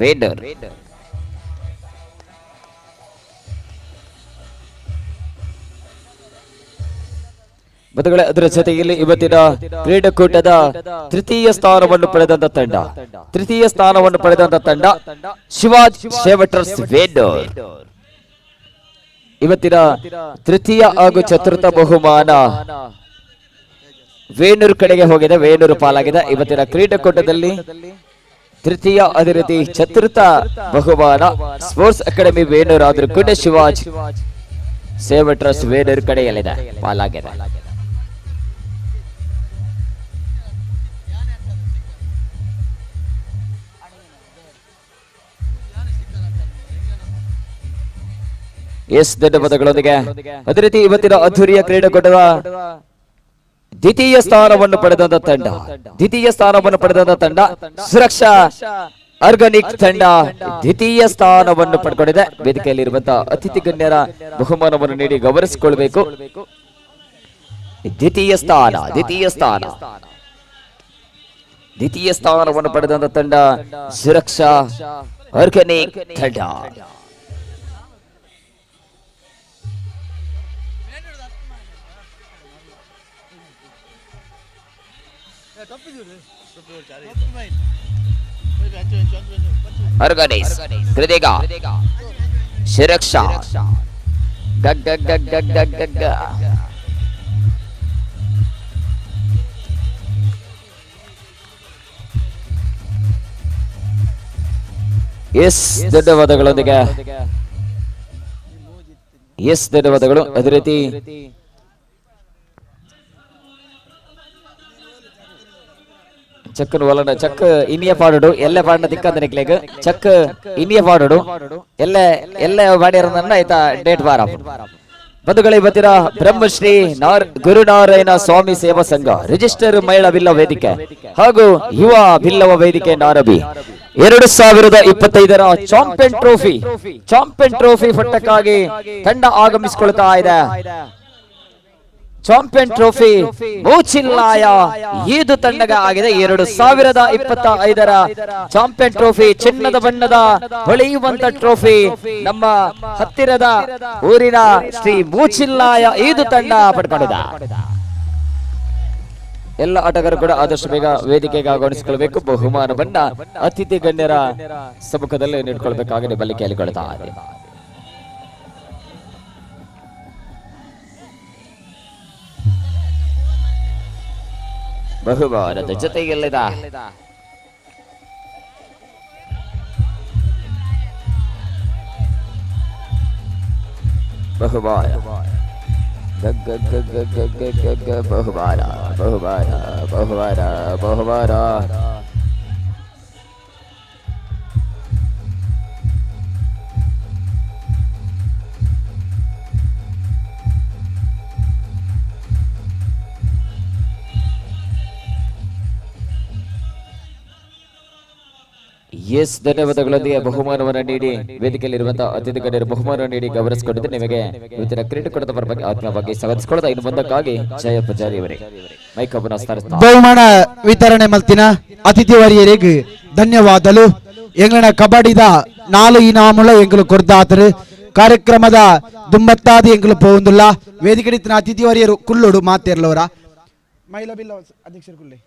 ವೇಂಡರ್ ಬದುಗಳ ಅದರ ಜೊತೆಯಲ್ಲಿ ಇವತ್ತಿನ ಕ್ರೀಡಾಕೂಟದ ತೃತೀಯ ಸ್ಥಾನವನ್ನು ಪಡೆದಂತ ತಂಡ. ತೃತೀಯ ಸ್ಥಾನವನ್ನು ಪಡೆದಂತ ತಂಡ ಶಿವಾಜ್ ಶೇವಟರ್ಸ್ ವೇಡರ್ ಇವತ್ತಿನ ತೃತೀಯ ಹಾಗೂ ಚತುರ್ಥ ಬಹುಮಾನ ವೇಣೂರು ಕಡೆಗೆ ಹೋಗಿದೆ. ವೇಣೂರು ಪಾಲಾಗಿದೆ. ಇವತ್ತಿನ ಕ್ರೀಡಾಕೂಟದಲ್ಲಿ ತೃತೀಯ ಅದೇ ಚತುರ್ಥ ಬಹುಮಾನ ಸ್ಪೋರ್ಟ್ಸ್ ಅಕಾಡೆಮಿ ವೇಣೂರ್ ಆದ್ರೂ ಕೂಡ ಶಿವಾಜ್ ಸೇವ ಟ್ರಸ್ಟ್ ವೇಣೂರ್ ಕಡೆಯಲ್ಲಿದೆ. ಪಾಲಾಗಿದೆ. ಎಸ್ ಧನ್ಯವಾದಗಳೊಂದಿಗೆ ಅದೇ ರೀತಿ ಇವತ್ತಿನ ಅದ್ಧೂರಿಯ ಕ್ರೀಡಾಕೂಟದ ದ್ವಿತೀಯ ಸ್ಥಾನವನ್ನು ಪಡೆದಂತ ತಂಡ. ದ್ವಿತೀಯ ಸ್ಥಾನವನ್ನು ಪಡೆದಂತ ತಂಡ ಸುರಕ್ಷಾ ಆರ್ಗಾನಿಕ್ ತಂಡ. ದ್ವಿತೀಯ ಸ್ಥಾನವನ್ನು ಪಡ್ಕೊಂಡಿದೆ. ವೇದಿಕೆಯಲ್ಲಿರುವಂತಹ ಅತಿಥಿ ಗಣ್ಯರ ಬಹುಮಾನವನ್ನು ನೀಡಿ ಗೌರವಿಸಿಕೊಳ್ಬೇಕು. ದ್ವಿತೀಯ ಸ್ಥಾನ ದ್ವಿತೀಯ ಸ್ಥಾನ. ದ್ವಿತೀಯ ಸ್ಥಾನವನ್ನು ಪಡೆದಂತ ತಂಡ ಸುರಕ್ಷಾ ಆರ್ಗಾನಿಕ್ ತಂಡ. அர்கனைஸ் கிருதிகா சிரக்ஷா. கக் கக் கக் கக் கக் கக் ಎಸ್ ದೊಡ್ಡ ಪದಗಳೊಂದಿಗೆ ಎಸ್ ದೊಡ್ಡ ಪದಗಳು ಅದೇ ಚಕ್ಕನು വളരെ ಚಕ್ ಇನಿಯ ಪಾಡೋಡು, ಎಲ್ಲ ಪಾಡಿನ ದಿಕ್ಕಂದ ನಿಕ್ಲೆಗ್ ചെക്ക് ಇನಿಯ ಪಾಡೋಡು, ಎಲ್ಲ ಎಲ್ಲ പാടിയിരുന്ന ಆಯ್ತಾ ಡೇಟ್ ಬಾರ ಬಂಧುಗಳ ಇವತ್ತಿನ ಬ್ರಹ್ಮಶ್ರೀ ನಾರ್, ಗುರುನಾರಾಯಣ ಸ್ವಾಮಿ ಸೇವಾ ಸಂಘ, ರಿಜಿಸ್ಟರ್ ಮಹಿಳಾ ಬಿಲ್ಲ ವೇದಿಕೆ ಹಾಗೂ ಯುವ ಬಿಲ್ಲವ ವೇದಿಕೆ ನಾರಬಿ. ಎರಡು ಸಾವಿರದ ಇಪ್ಪತ್ತೈದರ ಚಾಂಪಿಯನ್ ಟ್ರೋಫಿ ಚಾಂಪಿಯನ್ ಟ್ರೋಫಿ ಪಟ್ಟಕ್ಕಾಗಿ ತಂಡ ಆಗಮಿಸಿಕೊಳ್ತಾ ಇದೆ. ಚಾಂಪಿಯನ್ ಟ್ರೋಫಿ ಮೂಚಿಲ್ಲಾಯ ಈದು ತಂಡಗ ಆಗಿದೆ ಎರಡು ಸಾವಿರದ ಇಪ್ಪತ್ತ ಐದರ ಚಾಂಪಿಯನ್ ಟ್ರೋಫಿ ಚಿನ್ನದ ಬಣ್ಣದ ಹೊಳೆಯುವಂತ ಟ್ರೋಫಿ ನಮ್ಮ ಹತ್ತಿರದ ಊರಿನ ಶ್ರೀ ಮೂಚಿಲ್ಲಾಯ ಈದು ತಂಡ ಪಡ್ಕೊಂಡಿದೆ ಎಲ್ಲ ಆಟಗಾರರು ಕೂಡ ಆದಷ್ಟು ಬೇಗ ವೇದಿಕೆಗೆ ಆಗಮಿಸಿಕೊಳ್ಬೇಕು. ಬಹುಮಾನವನ್ನ ಅತಿಥಿ ಗಣ್ಯರ ಸಮ್ಮುಖದಲ್ಲಿ ನೀಡ್ಕೊಳ್ಬೇಕಾಗಿ ಬಲಿಕೆಯಲ್ಲಿ ಕೇಳಿಕೊಳ್ತಾ ಬಹು ಗೌರವದ ಜೊತೆಗೆಲ್ಲದ ಬಹುಬಾರ ಗಗ್ ಗಗ್ ಗಗ್ ಗಗ್ ಗಗ್ ಬಹುಬಾರ ಬಹುಬಾರ ಬಹುಬಾರ ಬಹುಬಾರ ಎಸ್ ಧನ್ಯವಾದಗಳೊಂದಿಗೆ ಬಹುಮಾನವನ್ನು ನೀಡಿ ವೇದಿಕೆಯಲ್ಲಿರುವಂತಹ ಅತಿಥಿ ಗಣ್ಯರು ಬಹುಮಾನ ನೀಡಿ ಗೌರವಿಸಿಕೊಂಡಿದ್ದು ನಿಮಗೆ. ಇವತ್ತಿನ ಕ್ರೀಡಾಕೂಟದ ಬಗ್ಗೆ ಆತ್ಮವಾಗಿ ಸ್ವಾಗತಿಸಿಕೊಳ್ಳದ ಇನ್ನು ಮುಂದಕ್ಕಾಗಿ ಜಯ ಪೂಜಾರಿ ಅವರೇ ಮೈಕ್ ಬಹುಮಾನ ವಿತರಣೆ ಮಲ್ತಿನ ಅತಿಥಿ ವರಿಯರಿಗೆ ಧನ್ಯವಾದಲು ಎಂಗಳ ಕಬಡ್ಡಿದ ನಾಲು ಇನಾಮುಳ ಎಂಗಳು ಕೊರ್ದಾತರು. ಕಾರ್ಯಕ್ರಮದ ದುಂಬತ್ತಾದ ಎಂಗಳು ಪೋಂದುಲ್ಲ ವೇದಿಕೆ ಅತಿಥಿ ವರಿಯರು ಕುಲ್ಲೋಡು ಮಾತೇರ್ಲವರ. ಮಹಿಳಾ ಬಿಲ್ಲ ಅಧ್ಯಕ್ಷರು ಕುಲ್ಲೆ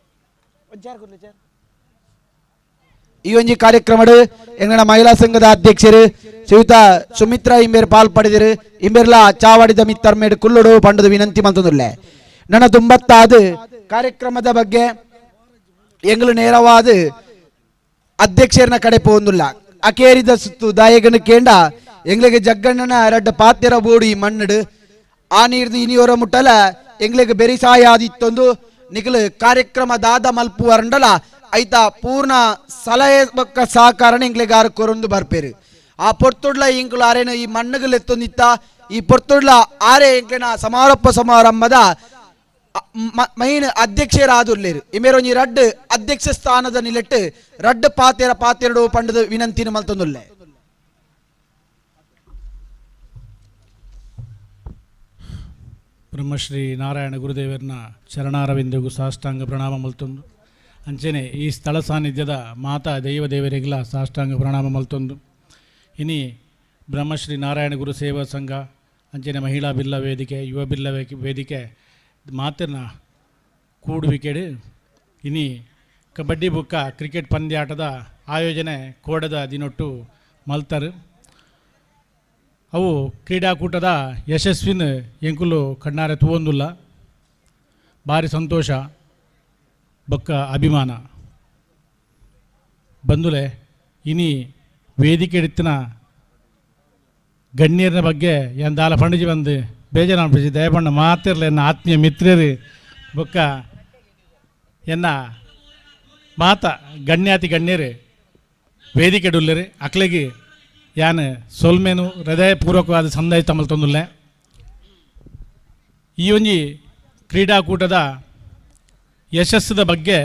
ಈ ಒಂಜಿ ಕಾರ್ಯಕ್ರಮಡ್ ಎಂಗನ ಮಹಿಳಾ ಸಂಘದ ಅಧ್ಯಕ್ಷರು ಶ್ರೀಯುತ ಸುಮಿತ್ರಾ ಇಂಬೇರ್ ಪಾಲ್ ಪಡೆದಿರು. ಇಂಬೇರ್ಲ ಚಾವಾಡಿದ ಮಿತ್ತರ್ಮೇಡ್ ಕುಲ್ಲುಡು ಪಂಡದು ವಿನಂತಿ ಮಂತಂದುಲ್ಲೆ ನನ್ನ ತುಂಬತ್ತಾದ ಕಾರ್ಯಕ್ರಮದ ಬಗ್ಗೆ ಎಂಗಳು ನೇರವಾದ ಅಧ್ಯಕ್ಷರನ ಕಡೆ ಪೋಂದುಲ್ಲ ಅಕೇರಿದ ಸುತ್ತು ದಾಯಗನ ಕೇಂಡ ಎಂಗ್ಳಿಗೆ ಜಗ್ಗಣ್ಣನ ರಡ್ಡ ಪಾತ್ಯರ ಬೋಡಿ ಮಣ್ಣಡು. ಆ ನೀರ್ದು ಇನಿಯೋರ ಮುಟ್ಟಲ ಎಂಗ್ಳಿಗೆ ಬೆರಿಸಾಯ ಆದಿತ್ತೊಂದು ನಿಗಲು ಕಾರ್ಯಕ್ರಮ ದಾದ ಮಲ್ಪು ಅರಂಡಲ ಐತ ಪೂರ್ಣ ಸಲಹೆ ಬೊಕ್ಕ ಸಹಕಾರನ ಎಂಗ್ಲಿಗೆ ಆರು ಕೊರೊಂದು ಬರ್ಪೇರು. ಆ ಪೊರ್ತುಡ್ಲ ಇಂಕುಲು ಆರೇನು ಈ ಮಣ್ಣುಗಳು ಎತ್ತೊಂದಿತ್ತ ಈ ಪೊರ್ತುಡ್ಲ ಆರೆ ಎಂಕ್ಲಿನ ಸಮಾರೋಪ ಸಮಾರಂಭದ ಮೈನ್ ಅಧ್ಯಕ್ಷರಾದುಲ್ಲೇರು ಇಮೇರೊಂಜಿ ರಡ್ಡ್ ಅಧ್ಯಕ್ಷ ಸ್ಥಾನದ ನಿಲೆಟ್ಟು ರಡ್ಡ್ ಪಾತೆರ ಪಾತೆರಡು ಪಂಡದ ವಿನಂತಿನ ಮಲ್ತೊಂದುಲ್ಲೆ. ಬ್ರಹ್ಮಶ್ರೀ ನಾರಾಯಣ ಗುರುದೇವರನ್ನ ಚರಣಾರವಿಂದಗೂ ಸಾಷ್ಟಾಂಗ ಪ್ರಣಾಮ ಮಲ್ತೊಂದು. ಅಂಚನೆ ಈ ಸ್ಥಳ ಸಾನ್ನಿಧ್ಯದ ಮಾತಾ ದೈವ ದೇವರಿಗೆಲ್ಲ ಸಾಷ್ಟಾಂಗ ಪ್ರಣಾಮ ಮಲ್ತೊಂದು. ಇನಿ ಬ್ರಹ್ಮಶ್ರೀ ನಾರಾಯಣ ಗುರು ಸೇವಾ ಸಂಘ ಅಂಚನೆ ಮಹಿಳಾ ಬಿಲ್ಲ ವೇದಿಕೆ, ಯುವ ಬಿಲ್ಲ ವೇದಿಕೆ ಮಾತಿನ ಕೂಡುವಿಕೆಡು, ಇನಿ ಕಬಡ್ಡಿ ಬುಕ್ಕ ಕ್ರಿಕೆಟ್ ಪಂದ್ಯಾಟದ ಆಯೋಜನೆ ಕೋಡದ ದಿನೊಟ್ಟು ಮಲ್ತರು. ಅವು ಕ್ರೀಡಾಕೂಟದ ಯಶಸ್ವಿನ ಎಂಕುಲು ಕಣ್ಣಾರೆ ತೂವೊಂದುಲ್ಲ. ಭಾರಿ ಸಂತೋಷ. ಬೊಕ್ಕ ಅಭಿಮಾನ. ಬಂಧುಲೆ, ಇನಿ ವೇದಿಕೆ ಎಡಿತ್ತಿನ ಗಣ್ಯರ ಬಗ್ಗೆ ಎಂದಾಲ ದಾಲ ಪಂಡಿಜಿ ಬಂದು ಬೇಜಾರು ದಯಪಂಡ ಮಾತಿರಲಿ, ಎನ್ನ ಆತ್ಮೀಯ ಮಿತ್ರರು ಬೊಕ್ಕ ಎನ್ನ ಮಾತ, ಗಣ್ಯಾತಿ ಗಣ್ಯರು, ವೇದಿಕೆ ಡುಲ್ಲರಿ, ಅಕ್ಲಿಗೆ ಯಾನ್ ಸೊಲ್ಮೇನು ಹೃದಯಪೂರ್ವಕವಾದ ಸಂದಾಯ ತಮ್ಮಲ್ಲಿ ತಂದುಲ್ಲೆ. ಈ ಒಂಜಿ ಕ್ರೀಡಾಕೂಟದ ಯಶಸ್ಸದ ಬಗ್ಗೆ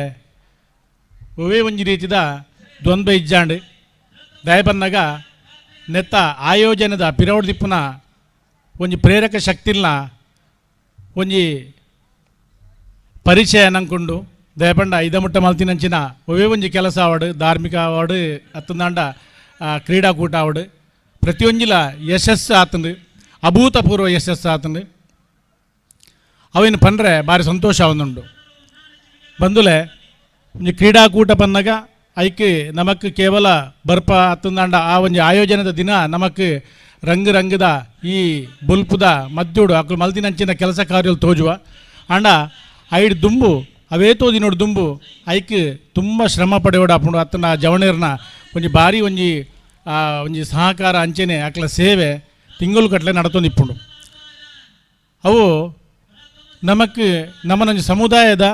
ಒವೇ ಒಂಜಿ ರೀತಿದ ದ್ವಂದ್ವ ಇಜ್ಜಾಂಡ್. ದಯಪನ್ನಾಗ ನೆತ್ತ ಆಯೋಜನದ ಪಿರವಡ್ ದಿಪ್ಪುನ ಒಂಜಿ ಪ್ರೇರಕ ಶಕ್ತಿಲ್ನ ಒಂಜಿ ಪರಿಚಯ ನಂಕೊಂಡು. ದಯಪಂಡ ಇದಮುಟ್ಟ ಮಲ್ತಿನಂಚಿನ ಒವೇ ಒಂಜಿ ಕೆಲಸ ಆವಡು, ಧಾರ್ಮಿಕ ಆವಡು ಅತ್ತಂದಾಂಡ ಕ್ರೀಡಾಕೂಟ ಆವಡು. ಪ್ರತಿಯೊಂಜಿಲ ಯಶಸ್ಸು ಆತಂಡು. ಅಭೂತಪೂರ್ವ ಯಶಸ್ಸು ಆತಂಡು. ಅವೇನು ಪಂಡ್ರೆ ಭಾರಿ ಸಂತೋಷ ಅವನುಂಡು ಬಂದುಲೆ ಒಂಜಿ ಕ್ರೀಡಾಕೂಟ ಬಂದಾಗ ಐಕ್ ನಮಕ್ ಕೇವಲ ಬರ್ಪ ಅತ್ತಂದಾಂಡ ಆ ಒಂಜಿ ಆಯೋಜನದ ದಿನ ನಮಕ್ ರಂಗ್ ರಂಗದ ಈ ಬುಲ್ಪುದ ಮದ್ಯುಡು ಅಕ್ಲು ಮಲ್ದಿನಂಚಿನ ಕೆಲಸ ಕಾರ್ಯಲು ತೋಜುವ. ಅಂಡ ಐಡ್ ದುಂಬು ಅವೇ ತೋದಿನೋಡು ದುಂಬು ಐಕ್ ತುಂಬ ಶ್ರಮ ಪಡೆಯೋಡು ಅಪ್ಪುಂಡು ಅತ್ತನ ಜವಣೇರ್ನ ಒಂಜಿ ಭಾರಿ ಒಂಜಿ ಒಂಜಿ ಸಹಕಾರ ಅಂಚೆನೆ ಅಕ್ಲ ಸೇವೆ ತಿಂಗಳು ಕಟ್ಲೆ ನಡತೊಂದಿಪ್ಪುಂಡು. ಅವು ನಮಕ್ ನಮ್ಮನೊಂದು ಸಮುದಾಯದ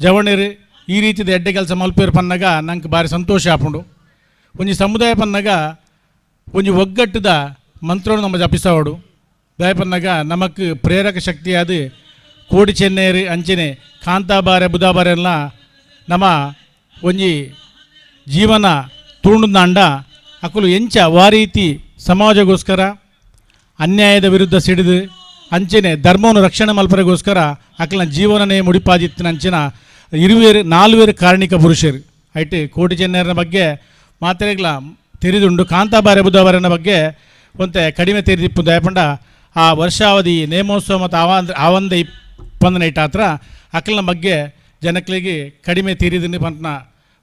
ಜವಣರು ಈ ರೀತಿದ ಎಡ್ಡೆ ಕೆಲಸ ಮಲ್ಪೇರು ಪನ್ನಗ ನಂಗೆ ಭಾರಿ ಸಂತೋಷ ಆಪುಂಡು ಒಂಜಿ ಸಮುದಾಯ ಪನ್ನಗ ಒಂಜಿ ಒಗ್ಗಟ್ಟದ ಮಂತ್ರವನ್ನು ನಮ್ಮ ಜಪಿಸಾವಡು. ದಯ ಪನ್ನಗ ನಮಕ್ ಪ್ರೇರಕ ಶಕ್ತಿಯಾದ ಕೋಡಿ ಚೆನ್ನೈರು ಅಂಚನೆ, ಕಾಂತಾಬಾರೆ ಬುಧಾಬಾರೆ ಎಲ್ಲ ನಮ್ಮ ಒಂಜಿ ಜೀವನ ತೂಂಡುಂದಾಂಡ ಅಕುಲು ಎಂಚ ವಾರೀತಿ ಸಮಾಜಗೋಸ್ಕರ ಅನ್ಯಾಯದ ವಿರುದ್ಧ ಸಿಡಿದು ಅಂಚೆನೆ ಧರ್ಮವನ್ನು ರಕ್ಷಣೆ ಮಲ್ಪರೆಗೋಸ್ಕರ ಅಕ್ಲನ ಜೀವನನೇ ಮುಡಿಪಾದಿತ್ತಿನ ಅಂಚಿನ ಇರುವೇರು, ನಾಲ್ವೇರು ಕಾರಣಿಕ ಪುರುಷರು. ಐಟ್ ಕೋಟಿ ಜನರ ಬಗ್ಗೆ ಮಾತ್ರೆಗ್ಲ ತೆರೆದುಂಡು ಕಾಂತಾಬಾರೆ ಬುಧವಾರನ ಬಗ್ಗೆ ಒಂತೆ ಕಡಿಮೆ ತೆರೆದಿಪ್ಪು ದಯಪಂಡ. ಆ ವರ್ಷಾವಧಿ ನೇಮೋತ್ಸವ ಮತ್ತು ಆವಾಂದ ಆವಂದ ಇಪ್ಪಂದನ ಇಟ್ಟಾತ್ರ ಅಕ್ಲನ ಬಗ್ಗೆ ಜನಕ್ಲಿಗೆ ಕಡಿಮೆ ತೀರಿದಿನಿ ಪಂತನ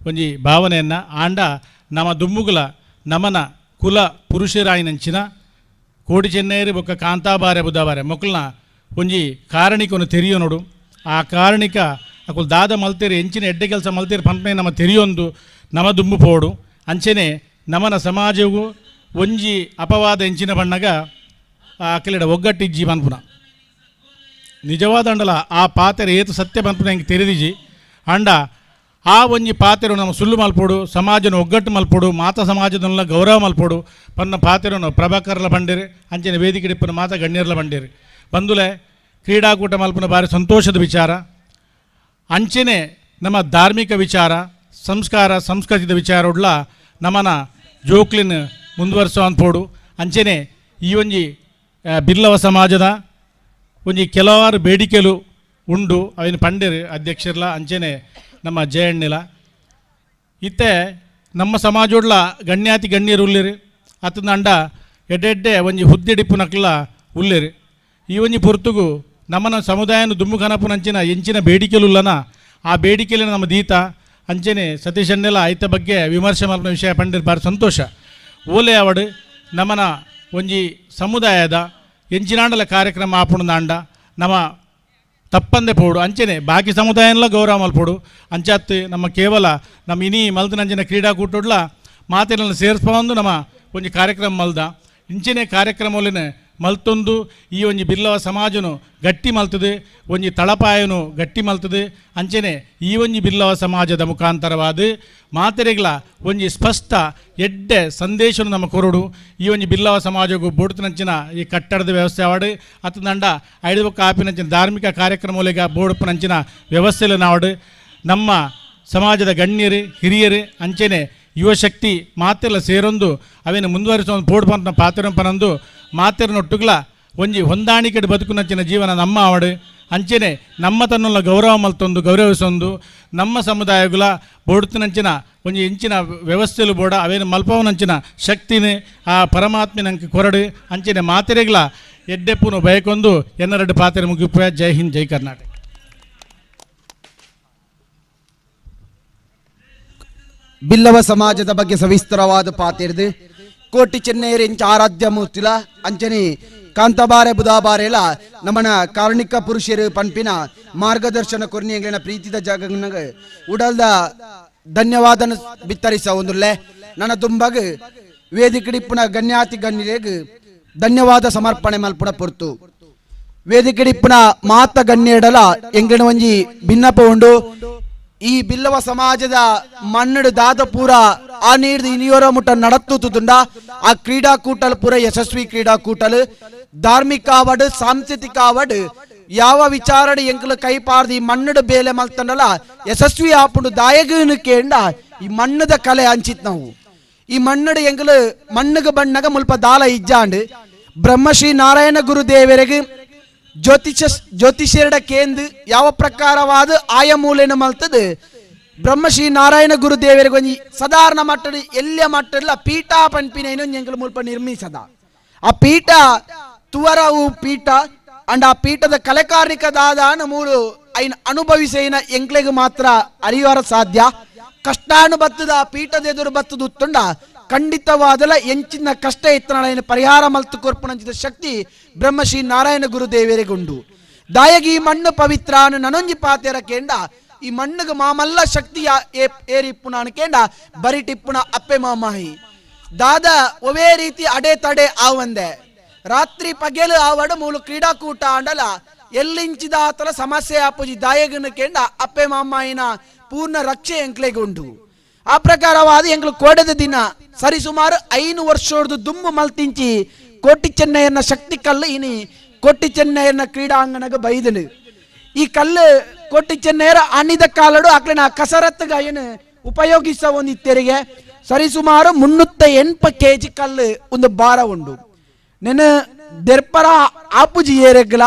ಒಂಜಿ ಭಾವನೆಯನ್ನು ಆಂಡ ನಮ್ಮ ದುಮ್ಮುಗುಲ ನಮನ ಕುಲ ಪುರುಷರಾಯಿನಂಚಿನ ಕೋಟಿ ಚೆನ್ನೈರು ಬೊಕ್ಕ ಕಾಂತಾಬಾರೆ ಬುಧವಾರೆ ಮೊಕಲ್ನ ಒಂಜಿ ಕಾರಣಿಕವನ್ನು ತೆರಿಯೋ ನೋಡು ಆ ಕಾರಣಿಕ ಅಕುಲ್ ದಾದ ಮಲ್ತೇರಿ ಎಂಚಿನ ಎಡ್ಡೆ ಕೆಲಸ ಮಲ್ತೇರಿ ಪಂಪನೆ ನಮ್ಮ ತೆರಿಯೊಂದು ನಮ ದುಂಬು ಪೋಡು ಅಂಚೆನೆ ನಮನ ಸಮಾಜವು ಒಂಜಿ ಅಪವಾದ ಎಂಚಿನ ಬಣ್ಣಗ ಆ ಅಕಲಿಡ ಒಗ್ಗಟ್ಟಿಜ್ಜಿ ಪನ್ಪುನ ನಿಜವಾದ ಅಂಡಲ ಆ ಪಾತೆರೆ ಏತು ಸತ್ಯ ಪನ್ಪುನ ಹೆಂಗೆ ತೆರೆದಿಜಿ ಅಂಡ ಆ ಒಂಜಿ ಪಾತೆರು ನಮ್ಮ ಸುಳ್ಳು ಮಲ್ಪೋಡು, ಸಮಾಜನ ಒಗ್ಗಟ್ಟು ಮಲ್ಪೋಡು, ಮಾತ ಸಮಾಜದನ್ನೆಲ್ಲ ಗೌರವ ಮಲ್ಪೋಡು. ಪನ್ನ ಪಾತೆರನು ಪ್ರಭಾಕರ್ಲ ಬಂಡೇರಿ ಅಂಚನೆ ವೇದಿಕೆ ಡಿಪ್ಪನ ಮಾತ ಗಣ್ಯರ್ಲ ಬಂಡೇರಿ ಬಂಧುಲೆ ಕ್ರೀಡಾಕೂಟ ಮಲ್ಪನ ಭಾರಿ ಸಂತೋಷದ ವಿಚಾರ. ಅಂಚೆನೆ ನಮ್ಮ ಧಾರ್ಮಿಕ ವಿಚಾರ, ಸಂಸ್ಕಾರ, ಸಂಸ್ಕೃತಿದ ವಿಚಾರ ಉಡ್ಲ ನಮ್ಮನ ಜೋಕ್ಲಿನ ಮುಂದುವರಿಸೋ ಅಂದ್ಪೋಡು ಅಂಚೆನೆ ಈ ಒಂಜಿ ಬಿರ್ಲವ ಸಮಾಜದ ಒಂಜಿ ಕೆಲವಾರು ಬೇಡಿಕೆಲು ಉಂಡು, ಅವಿನ ಪಂಡೇರಿ ಅಧ್ಯಕ್ಷರ್ಲ. ಅಂಚೆನೆ ನಮ್ಮ ಜಯಣ್ಣಿಲ ಇತ್ತೆ ನಮ್ಮ ಸಮಾಜೋಡ್ಲ ಗಣ್ಯಾತಿ ಗಣ್ಯರು ಉಳ್ಳಿರಿ. ಅಂಡ ಎಡ್ಡೆಡ್ಡೆ ಒಂಜಿ ಹುದ್ದೆ ನಕ್ಲ ಉಳ್ಳಿರಿ. ಈ ಒಂಜಿ ಪೊರ್ತುಗು ನಮ್ಮನ ಸಮುದಾಯನ ದುಮ್ಮು ಕನಪುನಂಚಿನ ಎಂಚಿನ ಬೇಡಿಕೆಲುಲ್ಲನ ಆ ಬೇಡಿಕೆಲಿನ ನಮ್ಮ ದೀತ ಅಂಚನೆ ಸತೀಶ್ ಅಣ್ಣೆಲ ಆಯ್ತ ಬಗ್ಗೆ ವಿಮರ್ಶೆ ಮಲ್ಪನ ವಿಷಯ ಪಂಡಿರ್ ಭಾರಿ ಸಂತೋಷ. ಓಲೆ ಅವಡು ನಮ್ಮನ ಒಂಜಿ ಸಮುದಾಯದ ಎಂಚಿನಾಂಡಲ ಕಾರ್ಯಕ್ರಮ ಆಪುಣದಾಂಡ ನಮ್ಮ ತಪ್ಪಂದೆ ಪೋಡು. ಅಂಚೆನೆ, ಬಾಕಿ ಸಮುದಾಯನೆಲ್ಲ ಗೌರವ ಮಲ್ಪೋಡು ಅಂಚಾತ್ ನಮ್ಮ ಕೇವಲ, ನಮ್ಮ ಇನಿ ಮಲ್ದನಂಜನ ಕ್ರೀಡಾಕೂಟೊಡ್ಲ ಮಾತೆಲ್ಲ ಸೇರಿಸ್ಕೊಂಡು ನಮ್ಮ ಒಂಜಿ ಕಾರ್ಯಕ್ರಮ ಮಲ್ದ. ಇಂಚಿನ ಕಾರ್ಯಕ್ರಮಲಿನ ಮಲ್ತೊಂದು, ಈ ಒಂಜಿ ಬಿರ್ಲವ ಸಮಾಜನು ಗಟ್ಟಿ ಮಲ್ತದೆ ಒಂಜಿ ತಳಪಾಯನು ಗಟ್ಟಿ ಮಲ್ತದೆ. ಅಂಚೆನೆ, ಈ ಒಂಜಿ ಬಿರ್ಲವ ಸಮಾಜದ ಮುಖಾಂತರವಾದ ಮಾತೆರೆಗ್ಲ ಒಂಜಿ ಸ್ಪಷ್ಟ ಎಡ್ಡೆ ಸಂದೇಶನು ನಮ್ಮ ಕೊರಡು. ಈ ಒಂಜಿ ಬಿರ್ಲವ ಸಮಾಜಗೂ ಬೋಡ್ತನಂಚಿನ ಈ ಕಟ್ಟಡದ ವ್ಯವಸ್ಥೆ ಆವಡು ಅತ್ತಂದಂಡ ಐದು ಬೊಕ್ಕ ಆಪಿನಂಚಿನ ಧಾರ್ಮಿಕ ಕಾರ್ಯಕ್ರಮಗಳಿಗೆ ಬೋಡ್ಪನಂಚಿನ ವ್ಯವಸ್ಥೆಯಲ್ಲಿ ನಾವಡು. ನಮ್ಮ ಸಮಾಜದ ಗಣ್ಯರು, ಹಿರಿಯರು, ಅಂಚೆನೆ ಯುವಶಕ್ತಿ ಮಾತೆಲ್ಲ ಸೇರೊಂದು, ಅವೇನು ಮುಂದುವರಿಸೋ ಬೋಡ್ ಪಂಪ ಪಾತ್ರ ಪನಂದು ಮಾತೆರನೊಟ್ಟುಗ್ಲ ಒಂಜಿ ಹೊಂದಾಣಿಕೆಡ್ ಬದುಕುನಂಚಿನ ಜೀವನ ನಮ್ಮ ಆವಡು. ಅಂಚೆನೆ ನಮ್ಮ ತನ್ನುಲ್ಲ ಗೌರವ ಮಲ್ತೊಂದು, ಗೌರವಿಸೊಂದು, ನಮ್ಮ ಸಮುದಾಯಗುಲ ಬೋಡ್ತಿನಂಚಿನ ಒಂಜಿ ಇಂಚಿನ ವ್ಯವಸ್ಥೆಲು ಬೋಡ ಅವೇನು ಮಲ್ಪವನಂಚಿನ ಶಕ್ತಿನೇ, ಆ ಪರಮಾತ್ಮನಂಗೆ ಕೊರಡು. ಅಂಚೆನೆ ಮಾತೆರೆಗ್ಲ ಎಡ್ಡೆಪ್ಪುನು ಬಯಕೊಂದು, ಎನ್ನರೆಡ್ಡು ಪಾತ್ರೆ ಮುಗಿಪುಯ ಜೈ ಹಿಂದ್, ಜೈ ಕರ್ನಾಟಕ. ಬಿಲ್ಲವ ಸಮಾಜದ ಬಗ್ಗೆ ಸವಿಸ್ತರವಾದ ಪಾತಿರ್ದು ಕೋಟಿ ಚೆನ್ನೈರಿ ಇಂಚ ಆರಾಧ್ಯ ಮೂರ್ತಿಲ ಅಂಚನೆ ಕಾಂತಬಾರೆ ಬುಧಾಬಾರೆಲ ನಮ್ಮನ ಕಾರ್ಣಿಕ ಪುರುಷರು ಪಂಪಿನ ಮಾರ್ಗದರ್ಶನ ಕೊರ್ನಿ ಎಂಗ್ಲಿನ ಪ್ರೀತಿದ ಜಾಗನಾಗ ಉಡಲ್ದ ಧನ್ಯವಾದನ ಬಿತ್ತರಿಸ ಒಂದುಲ್ಲೆ ನನ್ನ ತುಂಬಗ ವೇದಿಕಡಿಪ್ಪುನ ಗಣ್ಯಾತಿ ಗಣ್ಯರೇಗ ಧನ್ಯವಾದ ಸಮರ್ಪಣೆ ಮಲ್ಪುಣ ಪೊರ್ತು. ವೇದಿಕಡಿಪ್ಪುನ ಮಾತ ಗಣ್ಯಡಲ ಎಂಗಿನ ಒಂಜಿ ಭಿನ್ನಪ ಉಂಡು. ಈ ಬಿಲ್ಲವ ಸಮಾಜದ ಮನ್ನಡು ದಾದ ಪೂರ ಆ ನೀರ್ದು ಇನಿಯೋರ ಮುಟ ನಡತ್ತುತುಂಡ ಆ ಕ್ರೀಡಾಕೂಟಲ್ ಪೂರ ಯಶಸ್ವಿ ಕ್ರೀಡಾಕೂಟಲ್. ಧಾರ್ಮಿಕ ಆವಡ್ ಸಾಂಸ್ಕೃತಿಕ ಆವಡ್ ಯಾವ ವಿಚಾರಣೆ ಎಂಕಲು ಕೈ ಪಾರ್ದು ಈ ಮಣ್ಣಡು ಬೇಲೆ ಮಲ್ತಂಡಲ, ಯಶಸ್ವಿ ಆಪುಂಡು ದಾಯಗನು ಕೇಂಡ ಈ ಮಣ್ಣದ ಕಲೆ ಅಂಚಿತ್ ನಾವು. ಈ ಮಣ್ಣಡ ಎಂಕಲು ಮಣ್ಣಗ ಬಣ್ಣಗ ಮುಲ್ಪ ದಾಲ ಇಜ್ಜಾಂಡ್. ಬ್ರಹ್ಮಶ್ರೀ ನಾರಾಯಣ ಗುರುದೇವರಿಗೆ ಜ್ಯೋತಿಷ ಜ್ಯೋತಿಷ್ಯರಡ ಕೇಂದ್ರ ಯಾವ ಪ್ರಕಾರವಾದ ಆಯ ಮೂಲೆನ ಮಲ್ತದ ನಾರಾಯಣ ಗುರುದೇವರಿಗೆ ಒಂಜಿ ಸಾಧಾರಣ ಮಟ್ಟದ ಎಲ್ಲಿಯ ಮಟ್ಟದ ಪೀಠ ಪಂಪಿನ ಇನ್ನೊಂದು ಎಂಕಲು ಮುಲ್ಪ ನಿರ್ಮಿಸದ. ಆ ಪೀಠ ತುವರವು ಪೀಠ, ಅಂಡ್ ಆ ಪೀಠದ ಕಲೆಕಾರಿಕದಾದ ಮೂರು ಐನ ಅನುಭವಿಸೇನ ಎಂಕ್ಲೆಗೆ ಮಾತ್ರ ಅರಿವಾರ ಸಾಧ್ಯ. ಕಷ್ಟಾನು ಬತ್ತದ ಪೀಠದ ಎದುರು ಬತ್ತದ ಉತ್ತುಂಡ. ಖಂಡಿತವಾದಲ ಎಂಚಿನ ಕಷ್ಟ ಇತ್ತನ ಪರಿಹಾರ ಮಲ್ತು ಕೊರ್ಪುನಂಚಿದ ಶಕ್ತಿ ಬ್ರಹ್ಮಶ್ರೀ ನಾರಾಯಣ ಗುರುದೇವರಿಗುಂಡು ದಾಯಗಿ ಮಣ್ಣು ಪವಿತ್ರ ನನೊಂಜಿ ಪಾತೆರ ಕೇಂಡ. ಈ ಮಣ್ಣುಗ ಮಾಮಲ್ಲ ಶಕ್ತಿ ಏರಿಪ್ಪುನ ಅನ್ಕೇಂಡ ಬರಿ ಬರಿಟಿಪ್ಪುನ ಅಪ್ಪೆ ಮಾಮಾಹಿ ದಾದ ಒವೇ ರೀತಿ ಅಡೆ ತಡೆ ಆವಂದೆ. ರಾತ್ರಿ ಪಗೆಲು ಆವಡ ಮೂಲು ಕ್ರೀಡಾಕೂಟ ಅಂಡಲ ಎಲ್ಲಿಂಚಿದ ಆತಲ ಸಮಸ್ಯೆ ಆಪುಜಿ ದಾಯಗನ ಕೇಂಡ ಅಪ್ಪೆ ಮಾಮಾಯಿನ ಪೂರ್ಣ ರಕ್ಷೆ ಎಂಕ್ಲೆಗೊಂಡು. ಆ ಪ್ರಕಾರವಾದ ಎಂಗ್ಲು ಕೋಡದ ದಿನ ಸರಿ ಸುಮಾರು ಐನು ವರ್ಷದ ದುಂಬು ಮಲ್ತಿಂಚಿ ಕೋಟಿ ಚೆನ್ನೈಯನ್ನ ಶಕ್ತಿ ಕಲ್ಲು ಇನಿ, ಕೋಟಿ ಚೆನ್ನೈಯನ್ನ ಕ್ರೀಡಾಂಗಣಗ ಬೈದನು. ಈ ಕಲ್ಲು ಕೋಟಿ ಚೆನ್ನೈಯರ ಅಣಿದ ಕಾಲಡು ಆಕ್ಲಿನ ಕಸರತ್ತಗ ಏನು ಉಪಯೋಗಿಸ ಒಂದಿತ್ತೆರಿಗೆ ಸರಿಸುಮಾರು ಮುನ್ನೂತ್ತ ಎಂಪ ಕೆ ಜಿ ಕಲ್ಲು ಒಂದು ಭಾರ ಉಂಡು. ನೆನ ದೆರ್ಪರ ಆಪುಜಿ ಏರೆಗ್ಲ,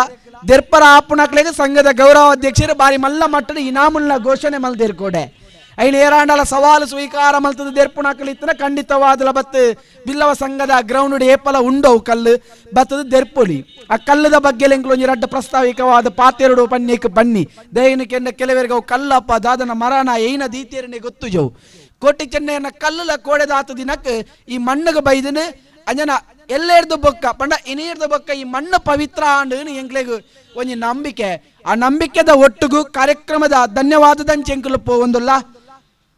ದೆರ್ಪರ ಆಪುನಕ್ಲೆಗೆ ಸಂಘದ ಗೌರವ ಅಧ್ಯಕ್ಷರು ಬಾರಿ ಮಲ್ಲ ಮಟ್ಟದ ಇನಾಮುಲ್ಲ ಘೋಷಣೆ ಮಲ್ದಿರ್ಕೋಡೆ. ಐನ ಏರಾಂಡಲ ಸವಾಲು ಸ್ವೀಕಾರ ಮಲ್ತದ ದೆರ್ಪುನಕ್ಲಿತ್ತನ ಖಂಡಿತವಾದಲ ಬತ್ ಬಿಲ್ಲವ ಸಂಘದ ಗ್ರೌಂಡ್ ಏಪಲ ಉಂಡವು ಕಲ್ಲು, ಬತ್ತದ ದೆರ್ಪೊಲಿ. ಆ ಕಲ್ಲದ ಬಗ್ಗೆ ಒಂಜಿ ರಡ್ಡ ಪ್ರಸ್ತಾವಿಕವಾದ ಪಾತೆರಡು ಪನ್ನಿಕ್ ಬನ್ನಿ. ದೈನಿಕೆನ್ನ ಕೆಲವರಿಗೆ ಅವು ಕಲ್ಲಪ್ಪ ದಾದನ ಮರಣ ಏನ ದೀತಿಯರನೆ ಗೊತ್ತು ಜವು ಕೋಟಿ ಚೆನ್ನೈನ ಕಲ್ಲುಲ ಕೋಡೆದಾತ ದಿನಕ್ಕೆ ಈ ಮಣ್ಣಗ ಬೈದನ ಅಂಜನ ಎಲ್ಲೇರ್ದು ಬೊಕ್ಕ, ಪಂಡ ಇನೇರ್ದ ಬೊಕ್ಕ ಈ ಮಣ್ಣು ಪವಿತ್ರ ಆಂಡು ಎಂಗ್ಲೆಗು. ಒಂಜಿ ನಂಬಿಕೆ. ಆ ನಂಬಿಕೆದ ಒಟ್ಟುಗು ಕಾರ್ಯಕ್ರಮದ ಧನ್ಯವಾದದಂಚೆ ಎಂಕುಲು ಒಂದುಲ್ಲ.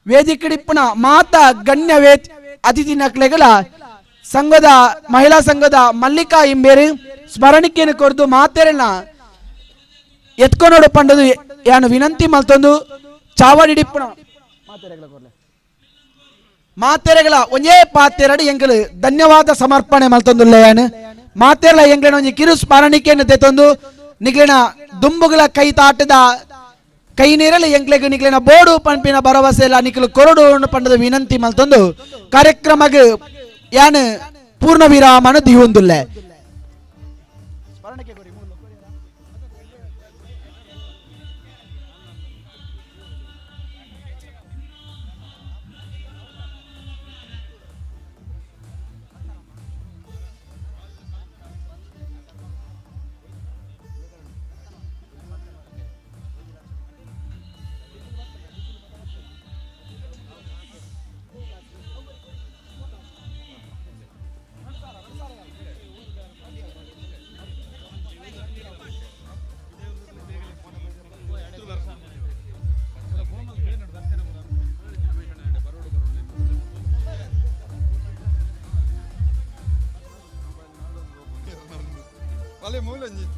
ವೇದಿಕಡಿಪ್ಪುನ ಮಾತ ಗಣ್ಯ ವೇದ ಅತಿಥಿ ನಕ್ಲೆಗಳ ಸಂಘದ, ಮಹಿಳಾ ಸಂಘದ ಮಲ್ಲಿಕಾ ಇಂಬೇರಿ ಸ್ಮರಣಿಕೆಯನ್ನು ಕೊರ್ದು ಮಾತೆರನ್ನ ಎತ್ಕೊಂಡು ಪಂಡದು ಯಾನು ವಿನಂತಿ ಮಲ್ತೊಂದು ಚಾವಡಿಡಿಪ್ಪನ ಮಾತೆರೆಗಳ ಒಂದೇ ಪಾತೆರಡು ಎಂಗಳು ಧನ್ಯವಾದ ಸಮರ್ಪಣೆ ಮಲ್ತೊಂದುಲ್ಲೆಯಾನು ಮಾತೆರಲ ಎಂಗ್ಲಿನ ಒಂಜಿ ಕಿರು ಸ್ಮರಣಿಕೆಯನ್ನು ತೆತ್ತೊಂದು ನಿಗ್ಲಿನ ದುಂಬುಗಳ ಕೈ ತಾಟದ ಕೈ ನೀರಲ್ಲಿ ಎಂಕ್ಲೆಗ್ ನಿಕ್ಲಿನ ಬೋಡು ಪಂಪಿನ ಭರವಸೆ ಇಲ್ಲ. ನಿಕ್ಲು ಕೊರಡು ಪಂಡದ ವಿನಂತಿ ಮಲ್ತೊಂದು. ಕಾರ್ಯಕ್ರಮಗ್ ಯಾನ್ ಪೂರ್ಣ ವಿರಾಮನ ದಿವೊಂದುಲ್ಲೆ Mỗi.